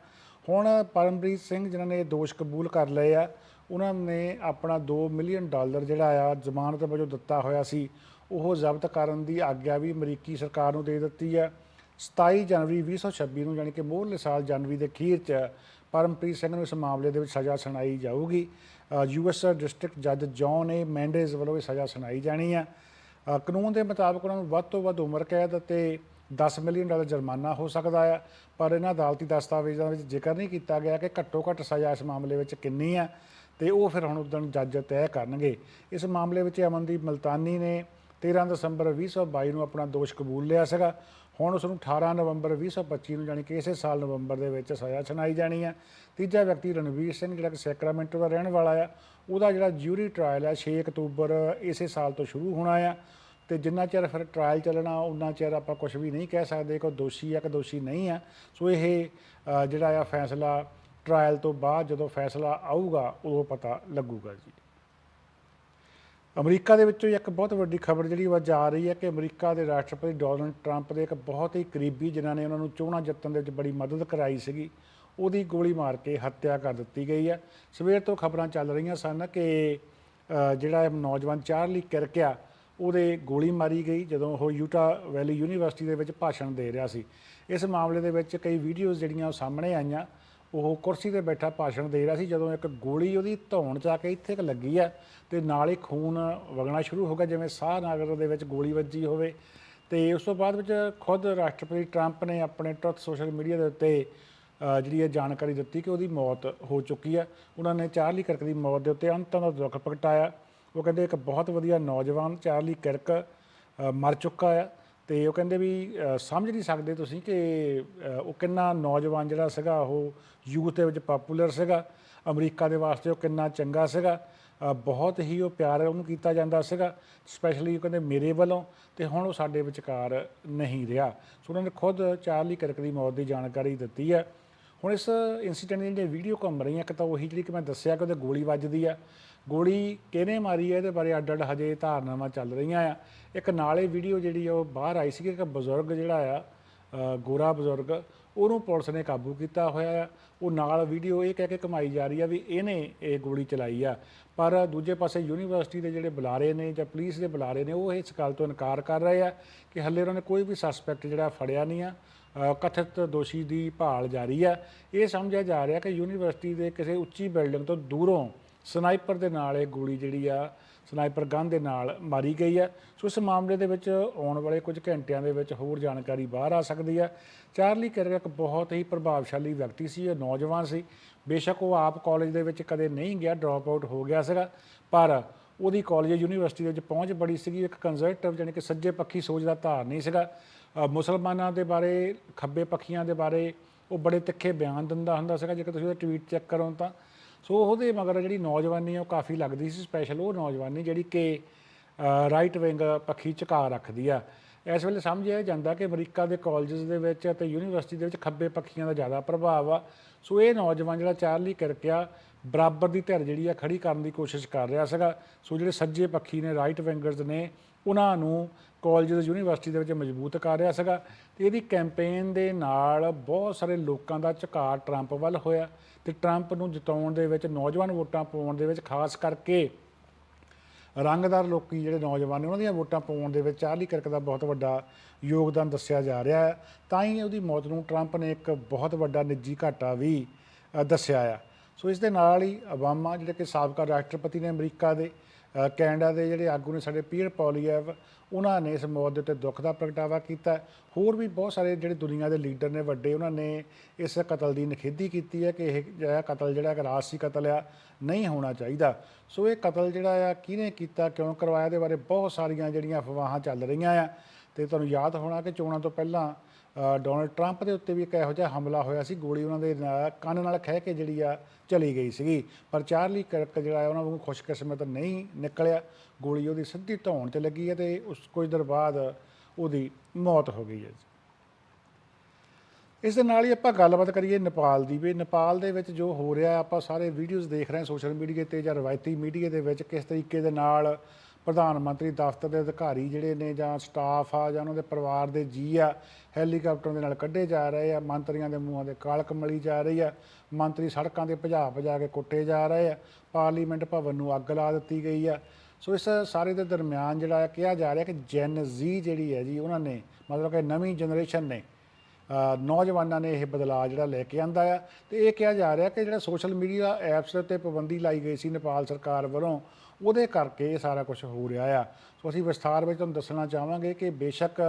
ਹੁਣ ਪਰਮਪ੍ਰੀਤ ਸਿੰਘ ਜਿਨ੍ਹਾਂ ਨੇ ਦੋਸ਼ ਕਬੂਲ ਕਰ ਲਏ ਆ, ਉਹਨਾਂ ਨੇ ਆਪਣਾ 2 ਮਿਲੀਅਨ ਡਾਲਰ ਜਿਹੜਾ ਆ ਜ਼ਮਾਨਤ ਵਜੋਂ ਦਿੱਤਾ ਹੋਇਆ ਸੀ। ਉਹ ਜ਼ਬਤ ਕਰਨ ਦੀ ਆਗਿਆ ਵੀ ਅਮਰੀਕੀ ਸਰਕਾਰ ਨੂੰ ਦੇ ਦਿੱਤੀ ਹੈ। 27 ਜਨਵਰੀ 2026 ਨੂੰ ਯਾਨੀ ਕਿ ਮੋਹਰਲੇ ਸਾਲ ਜਨਵਰੀ ਦੇ ਅਖੀਰ 'ਚ ਪਰਮਪ੍ਰੀਤ ਸਿੰਘ ਨੂੰ ਇਸ ਮਾਮਲੇ ਦੇ ਵਿੱਚ ਸਜ਼ਾ ਸੁਣਾਈ ਜਾਊਗੀ। ਯੂਐਸ ਡਿਸਟ੍ਰਿਕਟ ਜੱਜ ਜੌਨ ਏ ਮੈਂਡੇਜ਼ ਵੱਲੋਂ ਇਹ ਸਜ਼ਾ ਸੁਣਾਈ ਜਾਣੀ ਆ। ਕਾਨੂੰਨ ਦੇ ਮੁਤਾਬਕ ਉਹਨਾਂ ਨੂੰ ਵੱਧ ਤੋਂ ਵੱਧ ਉਮਰ ਕੈਦ ਅਤੇ 10 ਮਿਲੀਅਨ ਡਾਲਰ ਜੁਰਮਾਨਾ ਹੋ ਸਕਦਾ ਆ, ਪਰ ਇਹਨਾਂ ਅਦਾਲਤੀ ਦਸਤਾਵੇਜ਼ਾਂ ਵਿੱਚ ਜ਼ਿਕਰ ਨਹੀਂ ਕੀਤਾ ਗਿਆ ਕਿ ਘੱਟੋ ਘੱਟ ਸਜ਼ਾ ਇਸ ਮਾਮਲੇ ਵਿੱਚ ਕਿੰਨੀ ਆ, ਤੇ ਉਹ ਫਿਰ ਹੁਣ ਉਦੋਂ ਜੱਜ ਤੈਅ ਕਰਨਗੇ। ਇਸ ਮਾਮਲੇ ਵਿੱਚ ਅਮਨਦੀਪ ਮਲਤਾਨੀ ਨੇ 13 ਦਸੰਬਰ 2022 ਨੂੰ ਆਪਣਾ ਦੋਸ਼ ਕਬੂਲ ਲਿਆ ਸੀਗਾ। ਹੁਣ ਉਸ ਨੂੰ 18 ਨਵੰਬਰ 2025 ਨੂੰ ਯਾਨੀ ਕਿ ਇਸੇ ਸਾਲ ਨਵੰਬਰ ਦੇ ਵਿੱਚ ਸਜ਼ਾ ਸੁਣਾਈ ਜਾਣੀ ਆ। ਤੀਜਾ ਵਿਅਕਤੀ ਰਣਵੀਰ ਸਿੰਘ, ਜਿਹੜਾ ਕਿ ਸੈਕਰਾਮੈਂਟੋ ਦਾ ਰਹਿਣ ਵਾਲਾ ਆ, ਉਹਦਾ ਜਿਹੜਾ ਜਿਊਰੀ ਟ੍ਰਾਇਲ ਆ 6 ਅਕਤੂਬਰ ਇਸੇ ਸਾਲ ਤੋਂ ਸ਼ੁਰੂ ਹੋਣਾ ਆ। ਤੇ ਜਿੰਨਾ ਚਿਰ ਫਿਰ ਟ੍ਰਾਇਲ ਚੱਲਣਾ ਉਹਨਾਂ ਚਿਰ ਆਪਾਂ ਕੁਝ ਵੀ ਨਹੀਂ ਕਹਿ ਸਕਦੇ ਕਿ ਦੋਸ਼ੀ ਆ ਕਿ ਦੋਸ਼ੀ ਨਹੀਂ ਆ। ਸੋ ਇਹ ਜਿਹੜਾ ਆ ਫੈਸਲਾ ਟ੍ਰਾਇਲ ਤੋਂ ਬਾਅਦ ਜਦੋਂ ਫੈਸਲਾ ਆਊਗਾ, ਉਦੋਂ ਪਤਾ ਲੱਗੂਗਾ ਜੀ। ਅਮਰੀਕਾ ਦੇ ਵਿੱਚੋਂ ਇੱਕ ਬਹੁਤ ਵੱਡੀ ਖਬਰ ਜਿਹੜੀ ਉਹ ਅੱਜ ਆ ਰਹੀ ਹੈ ਕਿ ਅਮਰੀਕਾ ਦੇ ਰਾਸ਼ਟਰਪਤੀ ਡੋਨਲਡ ਟਰੰਪ ਦੇ ਇੱਕ ਬਹੁਤ ਹੀ ਕਰੀਬੀ ਜਿਨ੍ਹਾਂ ਨੇ ਉਹਨਾਂ ਨੂੰ ਚੋਣਾਂ ਜਿੱਤਣ ਦੇ ਵਿੱਚ ਬੜੀ ਮਦਦ ਕਰਾਈ ਸੀਗੀ, ਉਹਦੀ ਗੋਲੀ ਮਾਰ ਕੇ ਹੱਤਿਆ ਕਰ ਦਿੱਤੀ ਗਈ ਹੈ। ਸਵੇਰ ਤੋਂ ਖਬਰਾਂ ਚੱਲ ਰਹੀਆਂ ਸਨ ਕਿ ਜਿਹੜਾ ਇਹ ਨੌਜਵਾਨ ਚਾਰਲੀ ਕਿਰਕ ਆ ਉਹਦੇ ਗੋਲੀ ਮਾਰੀ ਗਈ ਜਦੋਂ ਉਹ ਯੂਟਾ ਵੈਲੀ ਯੂਨੀਵਰਸਿਟੀ ਦੇ ਵਿੱਚ ਭਾਸ਼ਣ ਦੇ ਰਿਹਾ ਸੀ। ਇਸ ਮਾਮਲੇ ਦੇ ਵਿੱਚ ਕਈ ਵੀਡੀਓਜ਼ ਜਿਹੜੀਆਂ ਉਹ ਸਾਹਮਣੇ ਆਈਆਂ। ਉਹ ਕੁਰਸੀ ਤੇ ਬੈਠਾ ਭਾਸ਼ਣ ਦੇ ਰਿਹਾ ਸੀ, ਜਦੋਂ ਇੱਕ ਗੋਲੀ ਉਹਦੀ ਧੌਣ 'ਚ ਆ ਕੇ ਇੱਥੇ ਕ ਲੱਗੀ ਆ ਤੇ ਨਾਲ ਹੀ ਖੂਨ ਵਗਣਾ ਸ਼ੁਰੂ ਹੋ ਗਿਆ, ਜਿਵੇਂ ਸਾਹ ਨਾਗਰ ਦੇ ਵਿੱਚ ਗੋਲੀ ਵੱਜੀ ਹੋਵੇ। ਤੇ ਉਸ ਤੋਂ ਬਾਅਦ ਵਿੱਚ ਖੁਦ ਰਾਸ਼ਟਰਪਤੀ ਟਰੰਪ ਨੇ ਆਪਣੇ ਟਰੁੱਥ ਸੋਸ਼ਲ ਮੀਡੀਆ ਦੇ ਉੱਤੇ ਜਿਹੜੀ ਇਹ ਜਾਣਕਾਰੀ ਦਿੱਤੀ ਕਿ ਉਹਦੀ ਮੌਤ ਹੋ ਚੁੱਕੀ ਆ। ਉਹਨਾਂ ਨੇ ਚਾਰਲੀ ਕਿਰਕ ਦੀ ਮੌਤ ਦੇ ਉੱਤੇ ਅੰਤਾਂ ਦਾ ਦੁੱਖ ਪ੍ਰਗਟਾਇਆ। ਉਹ ਕਹਿੰਦੇ ਇੱਕ ਬਹੁਤ ਵਧੀਆ ਨੌਜਵਾਨ ਚਾਰਲੀ ਕਿਰਕ ਮਰ ਚੁੱਕਾ ਆ। ਤੇ ਉਹ ਕਹਿੰਦੇ ਵੀ ਸਮਝ ਨਹੀਂ ਸਕਦੇ ਤੁਸੀਂ ਕਿ ਉਹ ਕਿੰਨਾ ਨੌਜਵਾਨ ਜਿਹੜਾ ਸੀਗਾ, ਉਹ ਯੂਥ ਦੇ ਵਿੱਚ ਪਪੂਲਰ ਸੀਗਾ, ਅਮਰੀਕਾ ਦੇ ਵਾਸਤੇ ਉਹ ਕਿੰਨਾ ਚੰਗਾ ਸੀਗਾ ਬਹੁਤ ਹੀ ਉਹ ਪਿਆਰ ਉਹਨੂੰ ਕੀਤਾ ਜਾਂਦਾ ਸੀਗਾ ਸਪੈਸ਼ਲੀ ਉਹ ਕਹਿੰਦੇ ਮੇਰੇ ਵੱਲੋਂ, ਤੇ ਹੁਣ ਉਹ ਸਾਡੇ ਵਿਚਕਾਰ ਨਹੀਂ ਰਿਹਾ। ਸੋ ਉਹਨਾਂ ਨੇ ਖੁਦ ਚਾਰਲੀ ਕਿਰਕ ਦੀ ਮੌਤ ਦੀ ਜਾਣਕਾਰੀ ਦਿੱਤੀ ਹੈ। ਹੁਣ ਇਸ ਇਨਸੀਡੈਂਟ ਦੀਆਂ ਜਿਹੜੀਆਂ ਵੀਡੀਓ ਘੁੰਮ ਰਹੀਆਂ ਇੱਕ ਤਾਂ ਉਹੀ ਜਿਹੜੀ ਕਿ ਮੈਂ ਦੱਸਿਆ ਕਿ ਉਹਦੇ ਗੋਲੀ ਵੱਜਦੀ ਆ ਗੋਲੀ ਕਿਹਨੇ ਮਾਰੀ ਹੈ ਇਹਦੇ ਬਾਰੇ ਅੱਡ ਅੱਡ ਹਜੇ ਧਾਰਨਾਵਾਂ ਚੱਲ ਰਹੀਆਂ ਆ। ਇੱਕ ਨਾਲੇ ਵੀਡੀਓ ਜਿਹੜੀ ਆ ਉਹ ਬਾਹਰ ਆਈ ਸੀ ਕਿ ਇੱਕ ਬਜ਼ੁਰਗ ਜਿਹੜਾ ਆ ਗੋਰਾ ਬਜ਼ੁਰਗ, ਉਹਨੂੰ ਪੁਲਿਸ ਨੇ ਕਾਬੂ ਕੀਤਾ ਹੋਇਆ ਆ। ਉਹ ਨਾਲ ਵੀਡੀਓ ਇਹ ਕਹਿ ਕੇ ਕਮਾਈ ਜਾ ਰਹੀ ਆ ਵੀ ਇਹਨੇ ਇਹ ਗੋਲੀ ਚਲਾਈ ਆ। ਪਰ ਦੂਜੇ ਪਾਸੇ ਯੂਨੀਵਰਸਿਟੀ ਦੇ ਜਿਹੜੇ ਬੁਲਾਰੇ ਨੇ ਜਾਂ ਪੁਲਿਸ ਦੇ ਬੁਲਾਰੇ ਨੇ, ਉਹ ਇਸ ਗੱਲ ਤੋਂ ਇਨਕਾਰ ਕਰ ਰਹੇ ਆ ਕਿ ਹੱਲੇ ਉਹਨਾਂ ਨੇ ਕੋਈ ਵੀ ਸਸਪੈਕਟ ਜਿਹੜਾ ਫੜਿਆ ਨਹੀਂ ਆ। ਕਥਿਤ ਦੋਸ਼ੀ ਦੀ ਭਾਲ ਜਾਰੀ ਆ। ਇਹ ਸਮਝਿਆ ਜਾ ਰਿਹਾ ਕਿ ਯੂਨੀਵਰਸਿਟੀ ਦੇ ਕਿਸੇ ਉੱਚੀ ਬਿਲਡਿੰਗ ਤੋਂ ਦੂਰੋਂ ਸਨਾਈਪਰ ਦੇ ਨਾਲ ਇਹ ਗੋਲੀ ਜਿਹੜੀ ਆ, ਸਨਾਈਪਰ ਗਨ ਦੇ ਨਾਲ ਮਾਰੀ ਗਈ ਆ। ਸੋ ਇਸ ਮਾਮਲੇ ਦੇ ਵਿੱਚ ਆਉਣ ਵਾਲੇ ਕੁਝ ਘੰਟਿਆਂ ਦੇ ਵਿੱਚ ਹੋਰ ਜਾਣਕਾਰੀ ਬਾਹਰ ਆ ਸਕਦੀ ਹੈ ਚਾਰਲੀ ਕਿਰਕ ਇੱਕ ਬਹੁਤ ਹੀ ਪ੍ਰਭਾਵਸ਼ਾਲੀ ਵਿਅਕਤੀ ਸੀ, ਇਹ ਨੌਜਵਾਨ ਸੀ। ਬੇਸ਼ੱਕ ਉਹ ਆਪ ਕਾਲਜ ਦੇ ਵਿੱਚ ਕਦੇ ਨਹੀਂ ਗਿਆ, ਡ੍ਰੌਪ ਆਊਟ ਹੋ ਗਿਆ ਸੀਗਾ। ਪਰ ਉਹਦੀ ਕਾਲਜ ਯੂਨੀਵਰਸਿਟੀ ਦੇ ਵਿੱਚ ਪਹੁੰਚ ਬੜੀ ਸੀਗੀ। ਇੱਕ ਕੰਜ਼ਰਵੇਟਿਵ ਜਾਣੀ ਕਿ ਸੱਜੇ ਪੱਖੀ ਸੋਚ ਦਾ ਧਾਰ ਨਹੀਂ ਸੀਗਾ। ਮੁਸਲਮਾਨਾਂ ਦੇ ਬਾਰੇ, ਖੱਬੇ ਪੱਖੀਆਂ ਦੇ ਬਾਰੇ ਉਹ ਬੜੇ ਤਿੱਖੇ ਬਿਆਨ ਦਿੰਦਾ ਹੁੰਦਾ ਸੀਗਾ। ਜੇਕਰ ਤੁਸੀਂ ਉਹਦਾ ਟਵੀਟ ਚੈੱਕ ਕਰੋ ਤਾਂ ਸੋ ਉਹਦੇ ਮਗਰ ਜਿਹੜੀ ਨੌਜਵਾਨੀ ਆ, ਉਹ ਕਾਫੀ ਲੱਗਦੀ ਸੀ ਸਪੈਸ਼ਲ ਉਹ ਨੌਜਵਾਨੀ ਜਿਹੜੀ ਕਿ ਰਾਈਟ ਵਿੰਗ ਪੱਖੀ ਝੁਕਾ ਰੱਖਦੀ ਆ। ਇਸ ਵੇਲੇ ਸਮਝਿਆ ਜਾਂਦਾ ਕਿ ਅਮਰੀਕਾ ਦੇ ਕਾਲਜਸ ਦੇ ਵਿੱਚ ਅਤੇ ਯੂਨੀਵਰਸਿਟੀ ਦੇ ਵਿੱਚ ਖੱਬੇ ਪੱਖੀਆਂ ਦਾ ਜ਼ਿਆਦਾ ਪ੍ਰਭਾਵ ਆ। ਸੋ ਇਹ ਨੌਜਵਾਨ ਜਿਹੜਾ ਚਾਰਲੀ ਕਿਰਕਿਆ ਬਰਾਬਰ ਦੀ ਧਿਰ ਜਿਹੜੀ ਆ ਖੜੀ ਕਰਨ ਦੀ ਕੋਸ਼ਿਸ਼ ਕਰ ਰਿਹਾ ਸੀਗਾ। ਸੋ ਜਿਹੜੇ ਸੱਜੇ ਪੱਖੀ ਨੇ ਰਾਈਟ ਵਿੰਗਰਸ ਨੇ ਉਹਨਾਂ ਨੂੰ ਕਾਲਜਸ ਯੂਨੀਵਰਸਿਟੀ ਦੇ ਵਿੱਚ ਮਜ਼ਬੂਤ ਕਰ ਰਿਹਾ ਸੀਗਾ ਤੇ ਇਹਦੀ ਕੈਂਪੇਨ ਦੇ ਨਾਲ ਬਹੁਤ ਸਾਰੇ ਲੋਕਾਂ ਦਾ ਝੁਕਾਅ ਟਰੰਪ ਵੱਲ ਹੋਇਆ ਤੇ ਟਰੰਪ ਨੂੰ ਜਿਤਾਉਣ ਦੇ ਵਿੱਚ, ਨੌਜਵਾਨ ਵੋਟਾਂ ਪਾਉਣ ਦੇ ਵਿੱਚ ਖਾਸ ਕਰਕੇ ਰੰਗਦਾਰ ਲੋਕੀ ਜਿਹੜੇ ਨੌਜਵਾਨ ਨੇ, ਉਹਨਾਂ ਦੀਆਂ ਵੋਟਾਂ ਪਾਉਣ ਦੇ ਵਿੱਚ ਚਾਰਲੀ ਕਰਕ ਦਾ ਬਹੁਤ ਵੱਡਾ ਯੋਗਦਾਨ ਦੱਸਿਆ ਜਾ ਰਿਹਾ ਹੈ। ਤਾਂ ਹੀ ਉਹਦੀ ਮੌਤ ਨੂੰ ਟਰੰਪ ਨੇ ਇੱਕ ਬਹੁਤ ਵੱਡਾ ਨਿੱਜੀ ਘਾਟਾ ਵੀ ਦੱਸਿਆ ਆ। ਸੋ ਇਸ ਦੇ ਨਾਲ ਹੀ ਓਬਾਮਾ ਜਿਹੜੇ ਕਿ ਸਾਬਕਾ ਰਾਸ਼ਟਰਪਤੀ ਨੇ ਅਮਰੀਕਾ ਦੇ ਕੈਨੇਡਾ ਦੇ ਜਿਹੜੇ ਆਗੂ ਨੇ ਸਾਡੇ ਪੀਅਰ ਪੌਲੀਐਵ ਉਹਨਾਂ ਨੇ ਇਸ ਮੌਤ ਦੇ ਉੱਤੇ ਦੁੱਖ ਦਾ ਪ੍ਰਗਟਾਵਾ ਕੀਤਾ। ਹੋਰ ਵੀ ਬਹੁਤ ਸਾਰੇ ਜਿਹੜੇ ਦੁਨੀਆ ਦੇ ਲੀਡਰ ਨੇ, ਵੱਡੇ, ਉਹਨਾਂ ਨੇ ਇਸ ਕਤਲ ਦੀ ਨਿਖੇਧੀ ਕੀਤੀ ਹੈ ਕਿ ਇਹ ਜਿਹੜਾ ਕਤਲ, ਜਿਹੜਾ ਇੱਕ ਰਾਜਸੀ ਕਤਲ ਆ, ਨਹੀਂ ਹੋਣਾ ਚਾਹੀਦਾ। ਸੋ ਇਹ ਕਤਲ ਜਿਹੜਾ ਆ, ਕਿਹਨੇ ਕੀਤਾ, ਕਿਉਂ ਕਰਵਾਇਆ, ਇਹਦੇ ਬਾਰੇ ਬਹੁਤ ਸਾਰੀਆਂ ਜਿਹੜੀਆਂ ਅਫਵਾਹਾਂ ਚੱਲ ਰਹੀਆਂ ਆ। ਤੇ ਤੁਹਾਨੂੰ ਯਾਦ ਹੋਣਾ ਕਿ ਚੋਣਾਂ ਤੋਂ ਪਹਿਲਾਂ ਡੋਨਲਡ ਟਰੰਪ ਦੇ ਉੱਤੇ ਵੀ ਇੱਕ ਇਹੋ ਜਿਹਾ ਹਮਲਾ ਹੋਇਆ ਸੀ, ਗੋਲੀ ਉਹਨਾਂ ਦੇ ਕੰਨ ਨਾਲ ਖਹਿ ਕੇ ਜਿਹੜੀ ਆ ਚਲੀ ਗਈ ਸੀਗੀ। ਪਰ ਚਾਰਲੀ ਕਿਰਕ ਜਿਹੜਾ ਉਹਨਾਂ ਨੂੰ ਖੁਸ਼ਕਿਸਮਤ ਨਹੀਂ ਨਿਕਲਿਆ। ਗੋਲੀ ਉਹਦੀ ਸਿੱਧੀ ਧੌਣ ਤੇ ਲੱਗੀ ਹੈ ਤੇ ਉਸ ਕੁਝ ਦੇਰ ਬਾਅਦ ਉਹਦੀ ਮੌਤ ਹੋ ਗਈ ਹੈ ਇਸ ਦੇ ਨਾਲ ਹੀ ਆਪਾਂ ਗੱਲਬਾਤ ਕਰੀਏ ਨੇਪਾਲ ਦੀ ਵੀ। ਨੇਪਾਲ ਦੇ ਵਿੱਚ ਜੋ ਹੋ ਰਿਹਾ, ਆਪਾਂ ਸਾਰੇ ਵੀਡੀਓਜ਼ ਦੇਖ ਰਹੇ ਹਾਂ ਸੋਸ਼ਲ ਮੀਡੀਆ ਤੇ ਜਾਂ ਰਵਾਇਤੀ ਮੀਡੀਆ ਦੇ ਵਿੱਚ ਕਿਸ ਤਰੀਕੇ ਦੇ ਨਾਲ ਪ੍ਰਧਾਨ ਮੰਤਰੀ ਦਫ਼ਤਰ ਦੇ ਅਧਿਕਾਰੀ ਜਿਹੜੇ ਨੇ ਜਾਂ ਸਟਾਫ ਆ ਜਾਂ ਉਹਨਾਂ ਦੇ ਪਰਿਵਾਰ ਦੇ ਜੀ ਆ, ਹੈਲੀਕਾਪਟਰਾਂ ਦੇ ਨਾਲ ਕੱਢੇ ਜਾ ਰਹੇ ਆ, ਮੰਤਰੀਆਂ ਦੇ ਮੂੰਹਾਂ ਦੇ ਕਾਲਕ ਮਲੀ ਜਾ ਰਹੀ ਆ, ਮੰਤਰੀ ਸੜਕਾਂ ਤੇ ਭਜਾ ਭਜਾ ਕੇ ਕੁੱਟੇ ਜਾ ਰਹੇ ਆ, ਪਾਰਲੀਮੈਂਟ ਭਵਨ ਨੂੰ ਅੱਗ ਲਾ ਦਿੱਤੀ ਗਈ ਆ। ਸੋ ਇਸ ਸਾਰੇ ਦੇ ਦਰਮਿਆਨ ਜਿਹੜਾ ਕਿਹਾ ਜਾ ਰਿਹਾ ਕਿ ਜੈਨ ਜ਼ੀ ਜਿਹੜੀ ਹੈ ਜੀ, ਉਹਨਾਂ ਨੇ ਮਤਲਬ ਕਿ ਨਵੀਂ ਜਨਰੇਸ਼ਨ ਨੇ ਨੌਜਵਾਨਾਂ ਨੇ ਇਹ ਬਦਲਾਅ ਜਿਹੜਾ ਲੈ ਕੇ ਆਂਦਾ ਆ। ਤੇ ਇਹ ਕਿਹਾ ਜਾ ਰਿਹਾ ਕਿ ਜਿਹੜਾ ਸੋਸ਼ਲ ਮੀਡੀਆ ਐਪਸ ਦੇ ਉੱਤੇ ਪਾਬੰਦੀ ਲਾਈ ਗਈ ਸੀ ਨੇਪਾਲ ਸਰਕਾਰ ਵੱਲੋਂ ਉਹਦੇ ਕਰਕੇ ਇਹ ਸਾਰਾ ਕੁਝ ਹੋ ਰਿਹਾ ਆ। ਸੋ ਅਸੀਂ ਵਿਸਥਾਰ ਵਿੱਚ ਤੁਹਾਨੂੰ ਦੱਸਣਾ ਚਾਹਾਂਗੇ ਕਿ ਬੇਸ਼ੱਕ